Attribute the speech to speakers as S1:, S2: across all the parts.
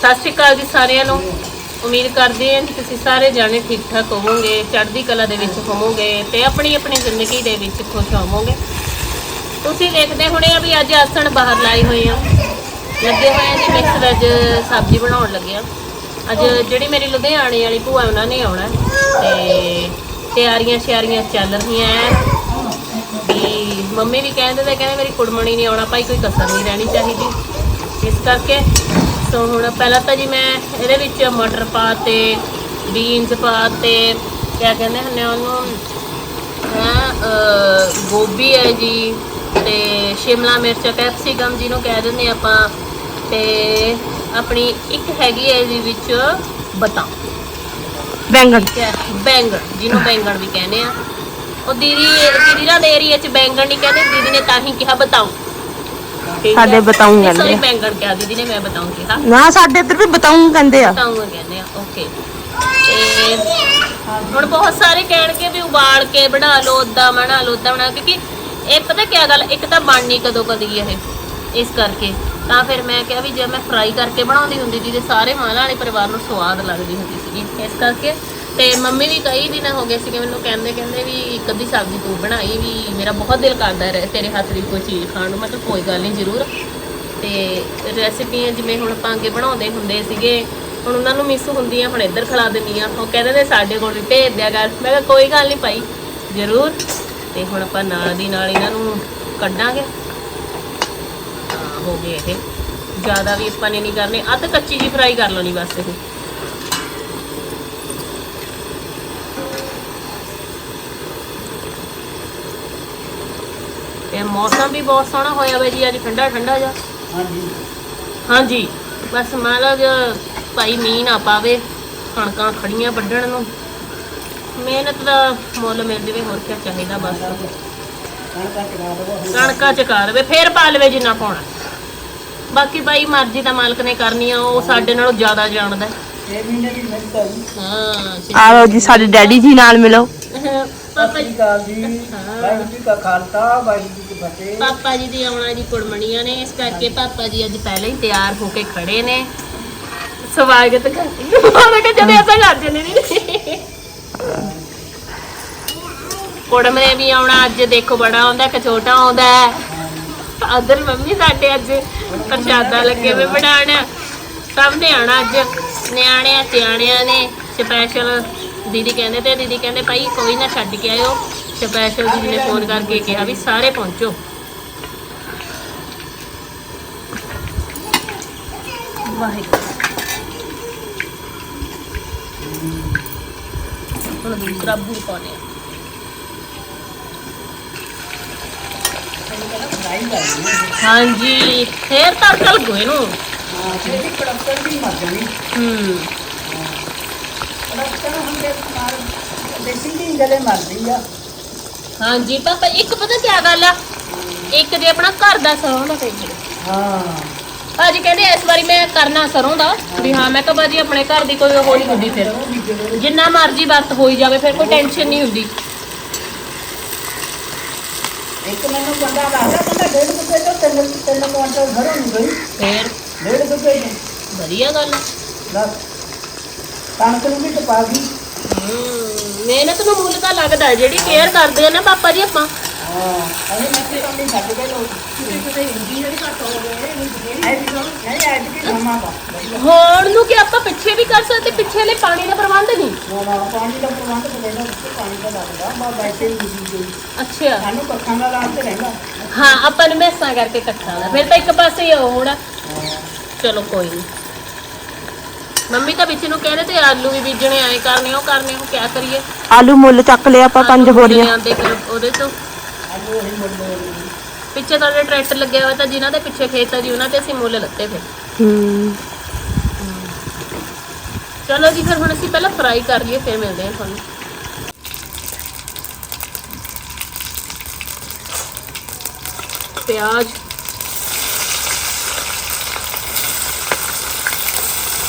S1: ਸਤਿ ਸ਼੍ਰੀ ਅਕਾਲ ਜੀ ਸਾਰਿਆਂ ਨੂੰ। ਉਮੀਦ ਕਰਦੇ ਹਾਂ ਕਿ ਤੁਸੀਂ ਸਾਰੇ ਜਾਣੇ ਠੀਕ ਠਾਕ ਹੋਵੋਗੇ, ਚੜ੍ਹਦੀ ਕਲਾ ਦੇ ਵਿੱਚ ਹੋਵੋਗੇ ਤੇ ਆਪਣੀ ਆਪਣੀ ਜ਼ਿੰਦਗੀ ਦੇ ਵਿੱਚ ਖੁਸ਼ ਹੋਵੋਗੇ। ਤੁਸੀਂ ਦੇਖਦੇ ਹੋਣੇ ਆ ਵੀ ਅੱਜ ਆਸਣ ਬਾਹਰ ਲਾਏ ਹੋਏ ਆ। ਲੱਗੇ ਹੋਏ ਆ ਜੀ ਮਿਕਸ ਵੈਜ ਸਬਜ਼ੀ ਬਣਾਉਣ ਲੱਗੇ ਆ। ਅੱਜ ਜਿਹੜੀ ਮੇਰੀ ਲੁਧਿਆਣੇ ਵਾਲੀ ਭੂਆ ਉਹਨਾਂ ਨੇ ਆਉਣਾ ਹੈ ਤੇ ਤਿਆਰੀਆਂ ਸ਼ਿਆਰੀਆਂ ਚੱਲ ਰਹੀਆਂ ਐ ਵੀ ਮੰਮੀ ਵੀ ਕਹਿੰਦੇ ਤੇ ਕਹਿੰਦੇ ਮੇਰੀ ਕੁੜਮਣੀ ਨਹੀਂ ਆਉਣਾ, ਭਾਈ ਕੋਈ ਕਸਰ ਨਹੀਂ ਰਹਿਣੀ ਚਾਹੀਦੀ। ਇਸ ਕਰਕੇ ਸੋ ਹੁਣ ਪਹਿਲਾਂ ਤਾਂ ਜੀ ਮੈਂ ਇਹਦੇ ਵਿੱਚ ਮਟਰ ਪਾਤੇ ਬੀਨਸ ਪਾਤੇ ਕਿਆ ਕਹਿੰਦੇ ਹੁੰਦੇ ਆ ਉਹਨੂੰ? ਹੈ ਗੋਭੀ ਹੈ ਜੀ ਤੇ ਸ਼ਿਮਲਾ ਮਿਰਚ ਕੈਪਸਿਕਮ ਜਿਹਨੂੰ ਕਹਿ ਦਿੰਦੇ ਆਪਾਂ ਤੇ ਆਪਣੀ ਇੱਕ ਹੈਗੀ ਹੈ ਜੀ ਵਿੱਚ ਬਤਾਉ
S2: ਬੈਂਗਣ।
S1: ਬੈਂਗਣ ਜਿਹਨੂੰ ਬੈਂਗਣ ਵੀ ਕਹਿੰਦੇ ਆ। ਉਹ ਦੀਦੀ ਦੀਦੀ ਦਾ ਦੇ ਏਰੀਆ ਚ ਬੈਂਗਣ ਨਹੀਂ ਕਹਿੰਦੇ ਦੀਦੀ ਨੇ ਤਾਂ ਹੀ ਕਿਹਾ ਬਤਾਉ।
S2: ਸਾਡੇ ਬਤਾਊਂ ਕਹਿੰਦੇ ਆ।
S1: ਬੈਂਗਣ ਕਿਹਾ ਦੀਦੀ ਨੇ ਮੈਂ ਬਤਾਉ ਕਿਹਾ
S2: ਨਾ ਸਾਡੇ ਇੱਧਰ ਵੀ ਬਤਾਉਂ ਕਹਿੰਦੇ ਆ।
S1: ਕਹਿੰਦੇ ਆ ਓਕੇ। ਤੇ ਹੁਣ ਬਹੁਤ ਸਾਰੇ ਕਹਿਣਗੇ ਵੀ ਉਬਾਲ ਕੇ ਬਣਾ ਲਓ ਉਦਾਂ ਬਣਾ ਲਓ ਉਦਾਂ ਬਣਾ ਕਿਉਂਕਿ ਇਹ ਪਤਾ ਕੀ ਗੱਲ ਇੱਕ ਤਾਂ ਬਣਨੀ ਕਦੋਂ ਕਦੀ ਇਹ ਇਸ ਕਰਕੇ। ਤਾਂ ਫਿਰ ਮੈਂ ਕਿਹਾ ਵੀ ਜੇ ਮੈਂ ਫਰਾਈ ਕਰਕੇ ਬਣਾਉਂਦੀ ਹੁੰਦੀ ਜਿਹਦੇ ਸਾਰੇ ਮਾਲਾ ਵਾਲੇ ਪਰਿਵਾਰ ਨੂੰ ਸਵਾਦ ਲੱਗਦੀ ਹੁੰਦੀ ਸੀਗੀ ਇਸ ਕਰਕੇ ਤੇ ਮੰਮੀ ਵੀ ਕਈ ਦਿਨ ਹੋ ਗਏ ਸੀਗੇ ਮੈਨੂੰ ਕਹਿੰਦੇ ਕਹਿੰਦੇ ਵੀ ਇੱਕ ਅੱਧੀ ਸਬਜ਼ੀ ਤੂੰ ਬਣਾਈ ਵੀ ਮੇਰਾ ਬਹੁਤ ਦਿਲ ਕਰਦਾ ਹੈ ਤੇਰੇ ਹੱਥ ਦੀ ਕੋਈ ਚੀਜ਼ ਖਾਣ ਨੂੰ। ਮੈਂ ਕਿਹਾ ਕੋਈ ਗੱਲ ਨਹੀਂ ਜ਼ਰੂਰ। ਤੇ ਰੈਸਿਪੀਆਂ ਜਿਵੇਂ ਹੁਣ ਆਪਾਂ ਅੱਗੇ ਬਣਾਉਂਦੇ ਹੁੰਦੇ ਸੀਗੇ, ਹੁਣ ਉਹਨਾਂ ਨੂੰ ਮਿਸ ਹੁੰਦੀਆਂ, ਹੁਣ ਇੱਧਰ ਖਿਲਾ ਦਿੰਦੀ ਆ ਉਹ ਕਹਿੰਦੇ ਨੇ ਸਾਡੇ ਕੋਲ ਵੀ ਭੇਜ ਦਿਆ ਕਰ। ਮੈਂ ਕਿਹਾ ਕੋਈ ਗੱਲ ਨਹੀਂ ਭਾਈ, ਜ਼ਰੂਰ। ਤੇ ਹੁਣ ਆਪਾਂ ਨਾਲ ਦੀ ਨਾਲ ਇਹਨਾਂ ਨੂੰ ਕੱਢਾਂਗੇ। ਤਾਂ ਹੋ ਗਏ ਇਹ। ਜ਼ਿਆਦਾ ਵੀ ਆਪਾਂ ਨੇ ਨਹੀਂ ਕਰਨੇ। ਅੱਧ ਕੱਚੀ ਜੀ ਫਰਾਈ ਕਰ ਲੈਣੀ ਬਸ ਇਹ। ਮੌਸਮ ਵੀ ਬਹੁਤ ਸੋਹਣਾ ਹੋਇਆ ਵਾ ਜੀ ਅੱਜ ਠੰਡਾ ਠੰਡਾ ਜਿਹਾ।
S3: ਹਾਂਜੀ।
S1: ਹਾਂਜੀ ਬਸ ਮਹਾਰਾਜ ਭਾਈ ਮੀਂਹ ਨਾ ਪਾਵੇ ਕਣਕਾਂ ਖੜੀਆਂ ਵੱਢਣ ਨੂੰ। ਮਿਹਨਤ ਦਾ ਮੁੱਲ ਮਿਲ ਜਵੇ ਹੋਰ ਕੀ ਚਾਹੀਦਾ ਬਸ।
S3: ਕਣਕਾਂ
S1: ਚਕਾ ਦੇਵੇ ਫੇਰ ਪਾ ਲਵੇ ਜਿੰਨਾ ਪਾਉਣਾ। ਬਾਕੀ ਭਾਈ ਮਰਜ਼ੀ ਤਾਂ ਮਾਲਕ ਨੇ ਕਰਨੀ ਆ ਉਹ ਸਾਡੇ ਨਾਲੋਂ ਜ਼ਿਆਦਾ ਜਾਣਦਾ। ਹੈ।
S3: 6 ਮਹੀਨੇ ਦੀ ਮਿਹਨਤ ਹੈ ਜੀ।
S1: ਹਾਂ
S2: ਆਓ ਜੀ ਸਾਡੇ ਡੈਡੀ ਜੀ ਨਾਲ ਮਿਲੋ।
S3: ਸਤਿ ਸ਼੍ਰੀ ਅਕਾਲ ਜੀ। ਵਾਹਿਗੁਰੂ ਜੀ ਕਾ ਖਾਲਸਾ ਵਾਹਿਗੁਰੂ ਜੀ ਕੀ ਫਤਿਹ।
S1: ਪਾਪਾ ਜੀ ਦੀ ਆਉਣਾ ਜੀ ਕੁੜਮਣੀਆਂ ਨੇ ਇਸ ਕਰਕੇ ਪਾਪਾ ਜੀ ਅੱਜ ਪਹਿਲਾਂ ਹੀ ਤਿਆਰ ਹੋ ਕੇ ਖੜੇ ਨੇ। ਸਵਾਗਤ ਕਰਦੇ ਉਹਨਾਂ ਕਿ ਜਦੇ ਐਸਾ ਕਰ ਜਨੇ ਨਹੀਂ ਕੁੜਮਣੇ ਵੀ ਆਉਣਾ ਅੱਜ ਦੇਖੋ ਬੜਾ ਆਉਂਦਾ ਕਿ ਛੋਟਾ ਆਉਂਦਾ ਅਦਰ ਮੰਮੀ ਸਾਡੇ ਅੱਜ ਪ੍ਰਸ਼ਾਦਾ ਲੱਗੇ ਵੇ ਬਣਾਉਣ। ਸਭ ਨੇ ਆਉਣਾ ਅੱਜ। ਨਿਆਣਿਆਂ ਸਿਆਣਿਆਂ ਨੇ ਸਪੈਸ਼ਲ ਦੀਦੀ ਕਹਿੰਦੇ ਤੇ ਦੀਦੀ ਕਹਿੰਦੇ ਭਾਈ ਕੋਈ ਨਾ ਛੱਡ ਕੇ ਆਇਓ। ਸਪੈਸ਼ਲ ਦੀਦੀ ਨੇ ਫੋਨ ਕਰਕੇ ਕਿਹਾ ਵੀ ਸਾਰੇ ਪਹੁੰਚੋ। ਵਾਹਿਗੁਰੂ। ਹੁਣ ਦੂਸਰਾ ਬੂ ਪਾਉਣੇ ਆ
S3: ਫਰਾਈ ਕਰਨੀ ਹੈ।
S1: ਹਾਂਜੀ ਫੇਰ ਤੜਕਾ ਲੱਗੋ ਇਹਨੂੰ
S3: ਹਾਂ ਤੇ ਇਹ ਕੜਕੜ ਵੀ ਮਰ ਜਾਣੀ।
S1: ਹੂੰ।
S3: ਕੜਕੜ ਹੁੰਦੇ ਮਾਰ ਦੇਸੀ ਦੀ ਗਲੇ ਮਰਦੀ ਆ।
S1: ਹਾਂਜੀ ਪਾਪਾ ਇੱਕ ਪਤਾ ਕੀ ਗੱਲ ਆ? ਇੱਕ ਜੇ ਆਪਣਾ ਘਰ ਦਾ ਸਰੋਂ ਦਾ। ਤੇਲ
S3: ਹਾਂ।
S1: ਭਾਜੀ ਕਹਿੰਦੇ ਇਸ ਵਾਰੀ ਮੈਂ ਕਰਨਾ ਸਰੋਂ ਦਾ ਵੀ ਹਾਂ ਮੈਂ ਕਿਹਾ ਭਾਜੀ ਆਪਣੇ ਘਰ ਦੀ ਕੋਈ ਉਹ ਨਹੀਂ ਹੁੰਦੀ ਫਿਰ। ਜਿੰਨਾ ਮਰਜ਼ੀ ਵਕਤ ਹੋਈ ਜਾਵੇ ਫਿਰ ਕੋਈ ਟੈਨਸ਼ਨ ਨਹੀਂ ਹੁੰਦੀ।
S3: ਇੱਕ ਮੈਨੂੰ ਬੰਦਾ ਦੱਸਦਾ ਕਹਿੰਦਾ ਡੇਢ ਰੁਪਏ ਤੋਂ ਤਿੰਨ ਤਿੰਨ ਕੁਆਂਟਲ ਘਰੋਂ ਨਹੀਂ ਗਈ
S1: ਫੇਰ?
S3: ਡੇਢ ਰੁਪਏ ਦੀ
S1: ਵਧੀਆ ਗੱਲ ਆ।
S3: ਦੱਸ ਕਣਕ ਨੂੰ ਵੀ ਟਪਾ
S1: ਹੂੰ ਮਿਹਨਤ ਨੂੰ ਮੁੱਲ ਤਾਂ ਲੱਗਦਾ ਹੈ, ਜਿਹੜੀ ਕੇਅਰ ਕਰਦੇ ਆ ਨਾ ਪਾਪਾ ਜੀ ਆਪਾਂ।
S3: ਹਾਂ ਅਰੇ ਮੈਂ ਤੇ ਕੰਮ ਛੱਡ ਗਏ ਲੋਕ। ਨਹੀਂ ਅੱਜ ਕੀ ਸਮਾਂ ਦਾ ਵਧੀਆ।
S1: ਹੋਣ ਨੂੰ ਕਿ ਆਪਾਂ ਪਿੱਛੇ ਵੀ ਕਰ ਸਕਦੇ ਪਿੱਛੇ ਲਈ ਪਾਣੀ ਦਾ ਪ੍ਰਬੰਧ ਨਹੀਂ?
S3: ਨਾ ਨਾ ਪਾਣੀ ਦਾ ਪ੍ਰਬੰਧ ਕਰੇਗਾ ਉੱਤੇ ਪਾਣੀ ਦਾ ਲੱਗਦਾ ਬਾ ਬੈਠੇ ਹੀ ਜੀ ਜੀ
S1: ਅੱਛਾ।
S3: ਸਾਨੂੰ ਪੱਖਾਂ ਦਾ ਲਾਭ ਤੇ ਰਹਿੰਦਾ
S1: ਹਾਂ ਆਪਾਂ ਨੂੰ ਮੈਸਾਂ ਕਰਕੇ ਇਕੱਠਾ ਦਾ ਫਿਰ ਤਾਂ ਇੱਕ ਪਾਸੇ ਹੀ ਹੋਣਾ। ਚਲੋ ਕੋਈ ਨਹੀਂ ਮੰਮੀ ਤਾਂ ਵਿੱਚ ਨੂੰ ਕਹਿੰਦੇ ਤੇ ਆਲੂ ਵੀ ਬੀਜਣੇ ਆਏ ਕਰਨੇ ਉਹ ਕਰਨੇ ਉਹ ਕਿਆ ਕਰੀਏ?
S2: ਆਲੂ ਮੁੱਲ ਚੱਕ ਲਿਆ ਆਪਾਂ ਪੰਜ ਬੋਰੀਆਂ
S1: ਲਿਆਂਦੇ ਉਹਦੇ ਤੋਂ। ਪਿੱਛੇ ਤੁਹਾਡੇ ਟਰੈਕਟਰ ਲੱਗਿਆ ਹੋਇਆ ਤਾਂ ਜਿਨ੍ਹਾਂ ਦੇ ਪਿੱਛੇ ਖੇਤ ਆ ਜੀ ਉਹਨਾਂ ਤੇ ਅਸੀਂ ਮੁੱਲ ਲੱਤੇ ਫਿਰ।
S2: ਹੂੰ।
S1: ਚਲੋ ਜੀ ਫਿਰ ਹੁਣ ਅਸੀਂ ਪਹਿਲਾਂ ਫਰਾਈ ਕਰ ਲਈਏ ਫਿਰ ਮਿਲਦੇ ਹਾਂ ਤੁਹਾਨੂੰ। ਪਿਆਜ਼।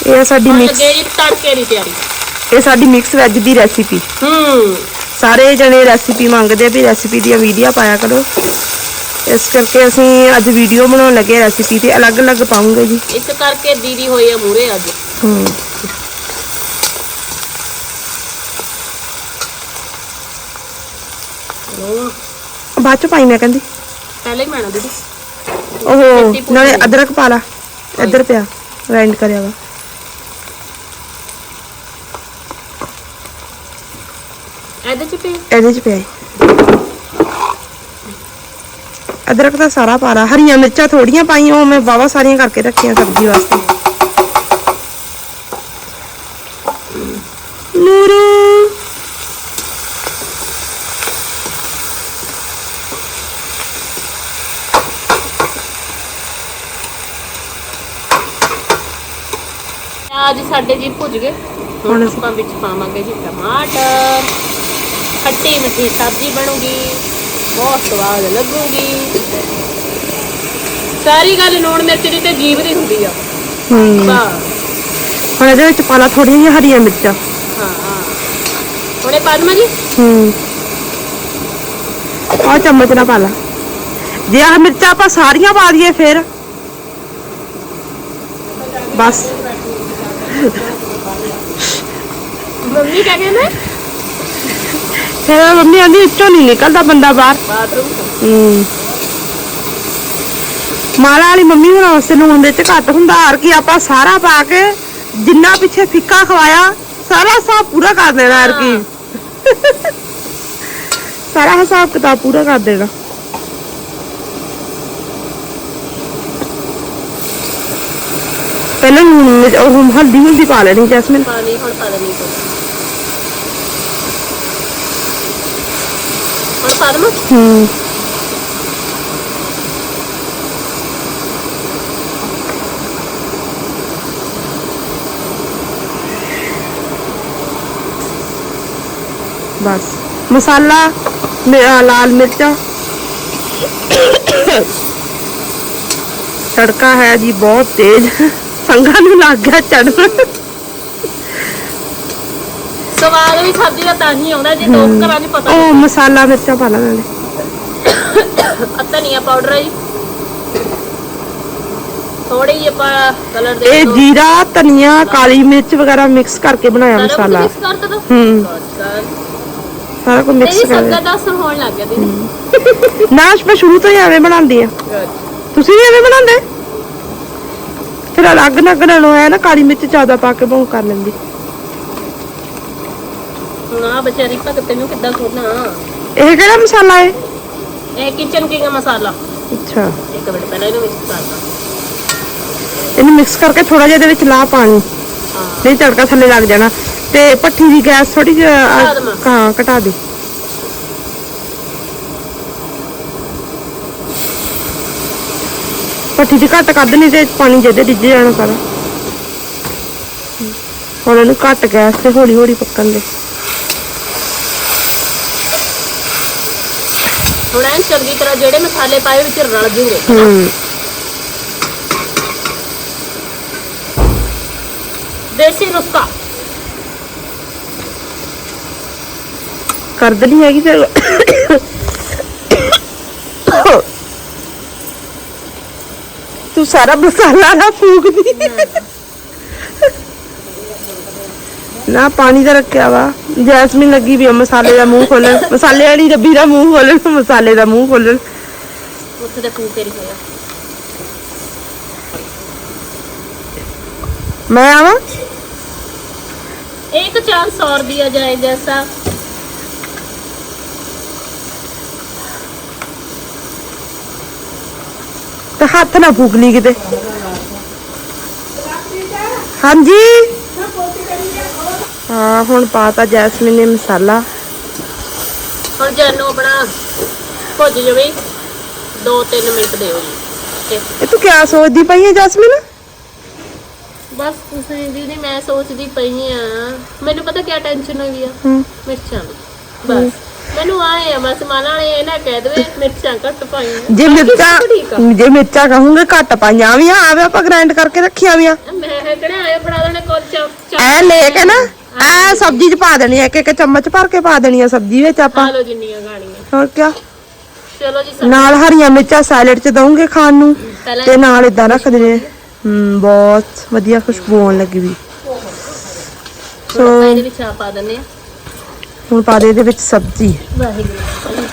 S2: ਇਹ ਆ ਸਾਡੀ
S1: ਹੁਣ
S2: ਮਿਕਸ
S1: ਲੱਗੇ ਜੀ ਤੜਕੇ ਦੀ ਤਿਆਰੀ।
S2: ਇਹ ਸਾਡੀ ਮਿਕਸ ਵੈਜ ਦੀ ਰੈਸਿਪੀ
S1: ਹੂੰ।
S2: ਸਾਰੇ ਜਣੇ ਰੈਸਿਪੀ ਮੰਗਦੇ ਆ ਵੀ ਰੈਸਿਪੀ ਦੀਆਂ ਵੀਡੀਓ ਪਾਇਆ ਕਰੋ। ਇਸ ਕਰਕੇ ਅਸੀਂ ਅੱਜ ਵੀਡੀਓ ਬਣਾਉਣ ਲੱਗੇ ਰੈਸਿਪੀ ਤੇ ਅਲੱਗ-ਅਲੱਗ ਪਾਉਂਗੇ ਜੀ।
S1: ਇਸ ਕਰਕੇ ਦੀਦੀ ਹੋਏ ਆ ਮੂਰੇ ਅੱਜ।
S2: ਹੂੰ।
S1: ਲੂਣ
S2: ਬਾਅਦ ਚ ਪਾਈ ਮੈਂ ਕਹਿੰਦੀ।
S1: ਪਹਿਲੇ ਹੀ ਮੈਣਾ ਦੀਦੀ।
S2: ਉਹ ਨਾਲੇ ਅਦਰਕ ਪਾ ਲਾ। ਇੱਧਰ ਪਿਆ ਗ੍ਰਾਈਂਡ ਕਰਿਆ ਵਾ।
S1: ਇਹਦੇ ਚ ਪੇ
S2: ਇਹਦੇ ਚ ਪਿਆ ਏ। ਅਦਰਕ ਤਾਂ ਸਾਰਾ ਪਾ ਲਾ ਹਰੀਆਂ ਮਿਰਚਾਂ ਥੋੜੀਆਂ ਪਾਈਆਂ ਉਹ ਮੈਂ ਵਾਵਾ ਸਾਰੀਆਂ ਕਰਕੇ ਰੱਖੀਆਂ ਸਬਜ਼ੀ ਵਾਸਤੇ। ਨੂਰੂ।
S1: ਸਾਡੇ ਜੀ ਭੁੱਜ ਗਏ।
S2: ਹੁਣ
S1: ਹੁਣ
S2: ਅਸੀਂ-
S1: ਆਪਾਂ ਵਿੱਚ ਪਾਵਾਂਗੇ ਜੀ ਟਮਾਟਰ। ਖੱਟੀ ਮਿੱਠੀ ਸਬਜ਼ੀ ਬਣੂਗੀ ਬਹੁਤ ਸਵਾਦ ਲੱਗੂਗੀ। ਸਾਰੀ ਗੱਲ ਲੂਣ ਮਿਰਚ ਦੀ ਤੇ ਜੀਭ ਦੀ ਹੁੰਦੀ ਆ।
S2: ਹੂੰ।
S1: ਬਸ
S2: ਹੁਣ ਇਹਦੇ ਵਿੱਚ ਪਾ ਲਾ ਥੋੜੀਆਂ ਜਿਹੀਆਂ ਹਰੀਆਂ ਮਿਰਚਾਂ।
S1: ਹਾਂ ਹੁਣੇ ਪਾਦਮਾ ਜੀ?
S2: ਹੂੰ। ਆ ਚਮਚ ਨਾਲ ਪਾ ਲਾ ਜੇ ਆਹ ਮਿਰਚਾਂ ਆਪਾਂ ਸਾਰੀਆਂ ਪਾ ਦਈਏ ਫਿਰ। ਬਸ।
S1: ਮੰਮੀ ਕਹਿ ਗਏ ਨੇ
S2: ਫਿਰ ਮੰਮੀ ਆਂਦੀ ਵਿੱਚੋਂ ਨਹੀਂ ਨਿਕਲਦਾ ਬੰਦਾ ਬਾਹਰ। ਹੂੰ। ਮਾਲਾ ਵਾਲੀ ਮੰਮੀ ਹੁਣ ਉਸੇ ਨੂੰ ਹੁੰਦੇ ਚ ਘੱਟ ਹੁੰਦਾ, ਹਰ ਕੀ ਆਪਾਂ ਸਾਰਾ ਪਾ ਕੇ ਜਿੰਨਾ ਪਿੱਛੇ ਫਿੱਕਾ ਖਵਾਇਆ, ਸਾਰਾ ਹਿਸਾਬ ਪੂਰਾ ਕਰ ਦੇਣਾ ਹਰ ਕੀ। ਸਾਰਾ ਹਿਸਾਬ ਕਿਤਾਬ ਪੂਰਾ ਕਰ ਦੇਣਾ। ਪਹਿਲਾਂ ਲੂਣ ਹਲਦੀ ਹੁਲਦੀ ਪਾ ਲੈਣੀ ਜੈਸਮੀਨ।
S1: ਪਾਣੀ ਹੁਣ ਪਾ ਦੇਣੀ ਕੋਈ ਹੁਣ ਪਾਦਮਾ
S2: ਹੂੰ ਬਸ ਮਸਾਲਾ ਮਿ- ਅਹ ਲਾਲ ਮਿਰਚਾਂ ਤੜਕਾ ਹੈ ਜੀ ਬਹੁਤ ਤੇਜ਼ ਸੰਗਾਂ ਨੂੰ ਲੱਗ ਗਿਆ ਚੜਨ
S1: ਸਵਾਦ ਵੀ ਸਬਜ਼ੀ ਦਾ ਤਾਂ ਹੀ ਆਉਂਦਾ ਜੇ ਦੋ ਕੁ ਘਰਾਂ 'ਚ ਪਤਾ
S2: ਉਹ ਮਸਾਲਾ ਮਿਰਚਾਂ ਪਾ ਲਾ ਨਾਲੇ
S1: ਆ ਧਨੀਆ ਪਾਊਡਰ ਹੈ ਜੀ। ਥੋੜੀ ਜਿਹੀ ਆਪਾਂ ਕਲਰ ਦੇ
S2: ਇਹ। ਜੀਰਾ ਧਨੀਆ ਕਾਲੀ ਮਿਰਚ ਵਗੈਰਾ ਮਿਕਸ ਕਰਕੇ ਬਣਾਇਆ ਮਸਾਲਾ।
S1: ਕਰ
S2: ਹੂੰ। ਸਾਰਾ ਕੁਝ ਮਿਕਸ
S1: ਤੇਰੀ
S2: ਕਰ
S1: ਸਬਜ਼ੀ ਦਾ ਅਸਰ ਹੋਣ ਲੱਗ ਗਿਆ ਦੀਦੀ।
S2: ਨਾ ਮੈਂ ਸ਼ੁਰੂ ਤੋਂ ਹੀ ਐਵੇਂ ਬਣਾਉਂਦੀ ਆ। ਤੁਸੀਂ ਵੀ ਐਵੇਂ ਬਣਾਉਂਦੇ? ਫਿਰ ਅਲੱਗ ਨਾ ਬਣਾਉਣਾ ਹੈ ਨਾ ਕਾਲੀ ਮਿਰਚ ਜ਼ਿਆਦਾ ਪਾ ਕੇ ਭੌਂ ਕਰ ਲੈਂਦੀ।
S1: ਹੁਣ ਆ ਬਚਾਰੀ ਭਗਤ ਨੂੰ ਕਿੱਦਾਂ ਖੋਲਣਾ
S2: ਇਹ ਕਿਹੜਾ ਮਸਾਲਾ ਹੈ
S1: ਇਹ ਕਿਚਨ ਕਿੰਗ ਮਸਾਲਾ?
S2: ਅੱਛਾ।
S1: ਇੱਕ ਮਿੰਟ ਪਹਿਲਾਂ ਇਹਨੂੰ ਮਿਕਸ ਕਰਦਾ
S2: ਇਹਨੂੰ ਮਿਕਸ ਕਰਕੇ ਥੋੜਾ ਜਿਹਾ ਇਹਦੇ ਵਿੱਚ ਲਾ ਪਾਣੀ। ਨਹੀਂ ਤੜਕਾ ਥੱਲੇ ਲੱਗ ਜਾਣਾ। ਤੇ ਪੱਠੀ ਦੀ ਗੈਸ ਥੋੜੀ ਜਿਹੀ
S1: ਘਟਾ
S2: ਅਹ,
S1: ਦੇਵਾਂ?
S2: ਹਾਂ ਘਟਾ ਦੇ। ਪੱਠੀ ਦੀ ਘੱਟ ਕੱਢ ਨਹੀਂ ਤੇ ਪਾਣੀ ਜਿਹਦੇ ਡਿੱਜ ਜਾਣਾ ਸਾਰਾ। ਹੁਣ ਇਹਨੂੰ ਘੱਟ ਗੈਸ ਤੇ ਹੌਲੀ ਹੌਲੀ ਪੱਕਣ ਦੇ।
S1: ਹੁਣ ਐਨ ਚੰਗੀ ਤਰ੍ਹਾਂ ਜਿਹੜੇ ਮਸਾਲੇ ਪਾਏ ਵਿੱਚ ਰਲ ਜੂਗੇ।
S2: ਹੂੰ
S1: ਦੇਸੀ ਨੁਸਖਾ।
S2: ਕਰਦ ਨਹੀਂ ਹੈਗੀ ਤੇ ਤੂੰ ਸਾਰਾ ਮਸਾਲਾ ਨਾ ਫੂਕਦੀ। ਨਾ ਪਾਣੀ ਦਾ ਰੱਖਿਆ ਵਾ। ਜੈਸਮੀਨ ਲੱਗੀ ਵੀ ਮਸਾਲੇ ਦਾ ਮੂੰਹ ਖੋਲਣ। ਮਸਾਲੇ ਵਾਲੀ ਰੱਬੀ ਦਾ ਮੂੰਹ ਖੋਲਣ ਮਸਾਲੇ ਦਾ ਮੂੰਹ ਖੋਲਣ।
S1: ਉੱਥੇ ਦਾ ਕੂਕਰ ਹੀ ਹੋਇਆ।
S2: ਮੈਂ ਆਵਾਂ?
S1: ਇੱਕ 400 ਰੁਪਿਆ ਜਾਏ ਜੈਸਾ।
S2: ਤੇ ਹੱਥ ਨਾ ਫੂਕ ਕਿਤੇ। ਹਾਂਜੀ? ਹਾਂ ਹੁਣ ਪਾਤਾ ਜੈਸਮੀਨ ਨੇ ਮਸਾਲਾ।
S1: ਹੁਣ ਜਾਨੂੰ ਆਪਣਾ ਭੁੱਜ ਜਵੇ। 2-3 ਮਿੰਟ ਦਿਓ ਜੀ।
S2: ਇਹ ਤੂੰ ਕਿਆ ਸੋਚਦੀ ਪਈ ਹੈ ਜੈਸਮੀਨ?
S1: ਬਸ ਤੁਸੀਂ ਦੀਦੀ ਮੈਂ ਸੋਚਦੀ ਪਈ ਆ। ਮੈਨੂੰ ਪਤਾ ਕਿਆ ਟੈਨਸ਼ਨ ਹੋਈ ਆ? ਮਿਰਚਾਂ ਦੀ। ਬਸ। ਮੈਨੂੰ ਆਏ ਆ ਬਸ ਮਾਲਾ ਨੇ ਇਹ ਨਾ ਕਹਿ ਦੇਵੇ ਮਿਰਚਾਂ ਘੱਟ ਪਾਈਆਂ।
S2: ਜੇ ਮਿਰਚਾਂ ਜੇ ਮਿਰਚਾਂ ਕਹੂੰਗੇ ਘੱਟ ਪਾਈਆਂ ਵੀ ਆਵੇ ਆਪਾਂ ਗ੍ਰਾਈਂਡ ਕਰਕੇ ਰੱਖੀਆਂ ਵੀ ਆ।
S1: ਮੈਂ ਕਿਹੜਾ ਆਏ ਫੜਾ ਦੇਣੇ ਕੋਲ ਚ
S2: ਐ ਲੈ ਕੇ ਨਾ। ਐ ਸਬਜ਼ੀ ਚ ਪਾ ਦੇਣੀ ਆ ਇੱਕ ਇੱਕ ਚਮਚ ਭਰ ਕੇ ਪਾ ਦੇਣੀ ਆ ਸਬਜ਼ੀ ਵਿੱਚ ਆਪਾਂ।
S1: ਲਓ ਜਿੰਨੀਆਂ ਗਾਣੀਆਂ
S2: ਹੋਰ ਕਿਆ?
S1: ਚਲੋ ਜੀ
S2: ਨਾਲ ਹਰੀਆਂ ਮਿਰਚਾਂ ਸੈਲਡ 'ਚ ਦਵਾਂਗੇ ਖਾਣ ਨੂੰ
S1: ਪਹਿਲਾਂ
S2: ਤੇ ਨਾਲ ਇਦਾਂ ਰੱਖਦੇ ਨੇ ਹਮ ਬਹੁਤ ਵਧੀਆ ਖੁਸ਼ਬੂ ਆਉਣ ਲੱਗੀ ਵੀ। ਸੋ
S1: ਇਹਦੇ ਵਿੱਚ ਆ ਪਾ ਦਿੰਦੇ ਆ।
S2: ਹੁਣ ਪਾ ਦੇ ਇਹਦੇ ਵਿੱਚ ਸਬਜ਼ੀ।
S1: ਵਾਹਿਗੁਰੂ।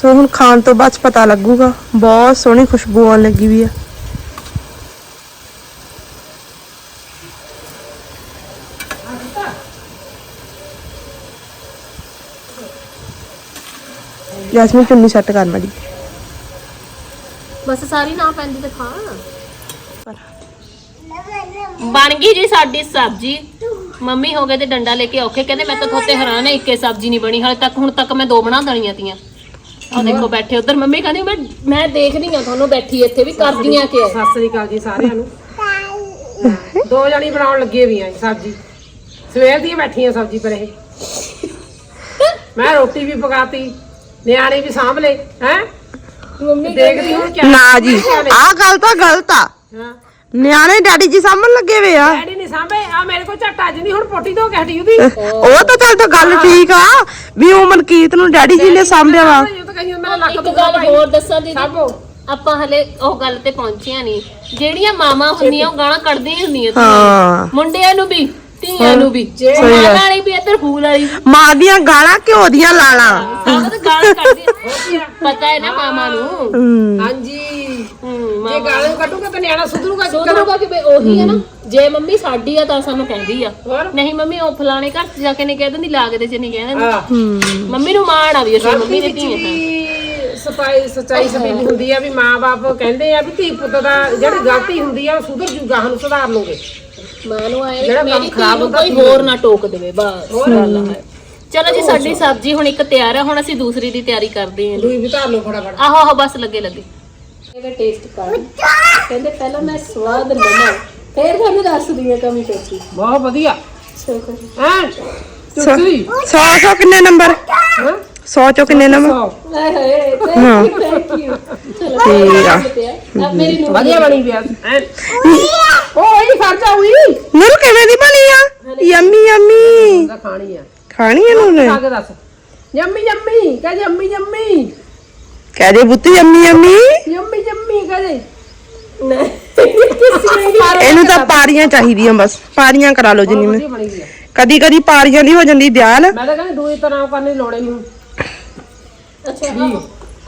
S2: ਸੋ ਹੁਣ ਖਾਣ ਤੋਂ ਬਾਅਦ ਪਤਾ ਲੱਗੂਗਾ ਬਹੁਤ ਸੋਹਣੀ ਖੁਸ਼ਬੂ ਆਉਣ ਲੱਗੀ ਵੀ ਆ। ਜੈਸਮੀਨ ਚੁੰਨੀ ਸੈੱਟ ਕਰ ਮਾੜੀ
S1: ਬਸ ਸਾਰੀ ਨਾ ਪੈਂਦੀ ਤੇ ਖਾ। ਬਣ ਗਈ ਜੀ ਸਾਡੀ ਸਬਜ਼ੀ। ਮੰਮੀ ਹੋ ਗਏ ਤੇ ਡੰਡਾ ਲੈ ਕੇ ਔਖੇ ਕਹਿੰਦੇ ਮੈਂ ਤਾਂ ਥੋਤੇ ਹੈਰਾਨ ਹੈ ਇੱਕੇ ਸਬਜ਼ੀ ਨਹੀਂ ਬਣੀ ਹਾਲੇ ਤੱਕ ਹੁਣ ਤੱਕ ਮੈਂ ਦੋ ਬਣਾ ਦਣੀਆਂ ਤੀਆਂ। ਆ ਦੇਖੋ ਬੈਠੇ ਉਧਰ ਮੰਮੀ ਕਹਿੰਦੀ ਮੈਂ ਮੈਂ ਦੇਖਦੀ ਆ ਤੁਹਾਨੂੰ ਬੈਠੀ ਇੱਥੇ ਵੀ ਕਰਦੀਆਂ ਕਿ
S3: ਸਤਿ ਸ੍ਰੀ ਅਕਾਲ ਜੀ ਸਾਰਿਆਂ ਨੂੰ। ਦੋ ਜਣੀ ਬਣਾਉਣ ਲੱਗੇ ਵੀ ਆ ਸਬਜ਼ੀ। ਸਵੇਰ ਦੀ ਬੈਠੀਆਂ ਸਬਜ਼ੀ ਪਰ ਇਹ। ਮੈਂ ਰੋਟੀ ਵੀ ਪਕਾਤੀ। ਨਿਆਣੇ ਵੀ ਸਾਂਭ ਲਏ ਹੈ?
S1: ਮੰਮੀ
S3: ਦੇਖਦੀ ਹੁਣ ਕੀ
S2: ਨਾ ਜੀ ਆਹ ਗੱਲ ਤਾਂ ਗਲਤ ਆ।
S3: ਹਾਂ।
S2: ਨਿਆਣੇ ਡੈਡੀ ਜੀ ਸਾਹਮਣ ਲੱਗੇ ਵੇ ਆ।
S3: ਡੈਡੀ ਨਹੀਂ ਸਾਂਭੇ ਆ ਮੇਰੇ ਕੋਲ ਝੱਟ ਅੱਜ ਨਹੀਂ ਹੁਣ ਪੋਟੀ ਧੋ ਕੇ ਹਟੀ ਉਹਦੀ।
S2: ਉਹ ਤਾਂ ਚੱਲ ਤਾਂ ਗੱਲ ਠੀਕ ਆ ਵੀ ਉਹ ਮਨਕੀਤ ਨੂੰ ਡੈਡੀ ਜੀ ਨੇ ਸਾਂਭਿਆ ਵਾ।
S3: ਇਹ ਤਾਂ ਕਹੀ ਮੇਰਾ ਲੱਕ
S1: ਇੱਕ
S3: ਦੁਖਦਾ
S1: ਗੱਲ
S3: ਭਾਈ
S1: ਹੋਰ ਦੱਸਾਂ ਦੀਦੀ।
S3: ਸਾਂਭੋ।
S1: ਆਪਾਂ ਹਲੇ ਉਹ ਗੱਲ ਤੇ ਪਹੁੰਚੀਆਂ ਨਹੀਂ ਜਿਹੜੀਆਂ ਮਾਵਾਂ ਹੁੰਦੀਆਂ ਉਹ ਗਾਲਾਂ ਕੱਢਦੀਆਂ ਹੀ ਹੁੰਦੀਆਂ
S2: ਹਾਂ।
S1: ਮੁੰਡਿਆਂ ਨੂੰ ਵੀ। ਧੀਆਂ ਨੂੰ ਵੀ
S2: ਸਹੀ ਗੱਲ।
S1: ਮਾਂ ਵਾਲੀ ਵੀ ਇੱਧਰ ਫੂਲ ਵਾਲੀ। ਵੀ
S2: ਮਾਂ ਦੀਆਂ ਗਾਲਾਂ ਘਿਓ ਦੀਆਂ ਲਾਲਾਂ।
S1: ਸਾਰਾ ਤਾਂ ਗਾਲਾਂ ਕੱਢਦੀਆਂ। ਪਤਾ ਹੈ ਨਾ ਮਾਮਾ ਨੂੰ?
S2: ਹਮ,
S3: ਹਾਂਜੀ।
S1: ਹੂੰ
S3: ਜੇ
S1: ਮਾਮਾ।
S3: ਗਾਲਾਂ ਕੱਢੂਗਾ ਤਾਂ ਨਿਆਣਾ ਸੁਧਰੂਗਾ
S1: ਸੋਚੂਗਾ ਕਿ ਬਈ ਉਹੀ ਹੈ ਨਾ? ਜੇ ਮੰਮੀ ਸਾਡੀ ਆ ਤਾਂ ਸਾਨੂੰ ਕਹਿੰਦੀ ਆ।
S3: ਹੋਰ?
S1: ਨਹੀਂ ਮੰਮੀ ਉਹ ਫਲਾਣੇ ਘਰ ਚ ਜਾ ਕੇ ਨਹੀਂ ਕਹਿ ਦਿੰਦੀ ਲਾਗਦੇ ਚ ਨਹੀਂ ਕਹਿ ਦਿੰਦੀ।
S3: ਆ
S2: ਹਮ,
S1: ਮੰਮੀ ਨੂੰ ਮਾਣ ਆ ਵੀ ਅਸੀਂ ਮੰਮੀ ਦੇ ਧੀਆਂ ਹਾਂ।
S3: ਵੀ ਸਫ਼ਾਈ ਸਚਾਈ ਸਬੀਲੀ ਹੁੰਦੀ ਆ ਵੀ ਮਾਂ-ਬਾਪ ਕਹਿੰਦੇ ਆ ਵੀ ਧੀ ਪੁੱਤ ਦਾ ਜਿਹੜੀ ਗਲਤੀ ਹੁੰਦੀ ਆ ਉਹ ਸੁਧਰ ਜੂਗਾ ਸਾਨੂੰ ਸੁਧਾਰ ਲਓਗੇ
S1: ਮਾਂ ਨੂੰ ਆਏ
S3: ਜਿਹੜਾ ਕੰਮ ਖਰਾਬ ਹੁੰਦਾ
S1: ਕੋਈ ਹੋਰ ਨਾ ਟੋਕ ਦੇਵੇ ਬਸ। ਗੱਲ ਹੈ ਚਲੋ ਜੀ ਸਾਡੀ ਸਬਜ਼ੀ ਹੁਣ ਇੱਕ ਤਿਆਰ ਹੈ ਹੁਣ ਅਸੀਂ ਦੂਸਰੀ ਦੀ ਤਿਆਰੀ ਕਰਦੇ ਹਾਂ
S3: ਦੂਈ ਵੀ ਧਾਰ ਲਓ ਫਟਾਫਟ।
S1: ਆਹੋ ਆਹੋ ਬਸ ਲੱਗੇ ਲੱਗੇ। ਇਹਦਾ ਟੇਸਟ ਕਰ। ਕਹਿੰਦੇ ਪਹਿਲਾਂ ਮੈਂ ਸਵਾਦ ਲਵਾਂ ਫੇਰ ਤੁਹਾਨੂੰ ਦੱਸਦੀ ਹਾਂ ਕਮੀ ਪੇਸ਼ੀ
S3: ਬਹੁਤ ਵਧੀਆ।
S1: ਸ਼ੁਕਰ
S3: ਹੈ? ਤੁਸੀਂ
S2: ਸੌ ਸੌ ਕਿੰਨੇ ਨੰਬਰ?
S3: ਹਾਂ?
S2: 100 ਚੋਂ ਕਿੰਨੇ ਨੰਬਰ
S3: ਸੌ
S1: ਹਾਏ ਹਾਏ ਥੈਂਕ ਯੂ ਥੈਂਕ ਯੂ ਚਲੋ
S2: ਠੀਕ ਆ।
S1: ਆ ਮੇਰੀ ਨੂੰ
S3: ਵਧੀਆ ਬਣੀ ਪਿਆ ਐ ਉਹ ਹੀ ਖਰਚਾ ਹੋਈ
S2: ਨੂਰ ਕਿਵੇਂ ਦੀ ਬਣੀ ਆ? Yummy yummy.
S3: ਦਾ ਖਾਣੀ ਆ।
S2: ਖਾਣੀ ਇਹਨੂੰ ਨੇ?
S3: ਖਾ ਕੇ ਦੱਸ। ਯੰਮੀ ਯੰਮੀ ਕਹ ਯੰਮੀ ਯੰਮੀ।
S2: ਕਹਿ ਦੇ ਬੁੱਤੀ ਯੰਮੀ ਯੰਮੀ।
S3: ਯੰਮੀ ਯੰਮੀ ਕਹਦੇ
S2: ਇਹਨੂੰ ਤਾਂ ਪਾਰੀਆਂ ਚਾਹੀਦੀਆਂ ਬਸ। ਪਾਰੀਆਂ ਕਰਾ ਲਓ ਜਿੰਨੀ ਮੈਂ।
S3: ਵਧੀਆ ਬਣੀ ਗਈ ਆ।
S2: ਕਦੀ ਕਦੀ ਪਾਰੀਆਂ ਦੀ ਹੋ ਜਾਂਦੀ ਦਿਆਲ।
S3: ਮੈਂ ਤਾਂ ਕਹਿੰਦੀ ਦੂਈ ਤਰ੍ਹਾਂ ਕਰਨੀ ਲੋੜੇ ਨੂੰ
S1: ਅੱਛਾ ਹਾਂ।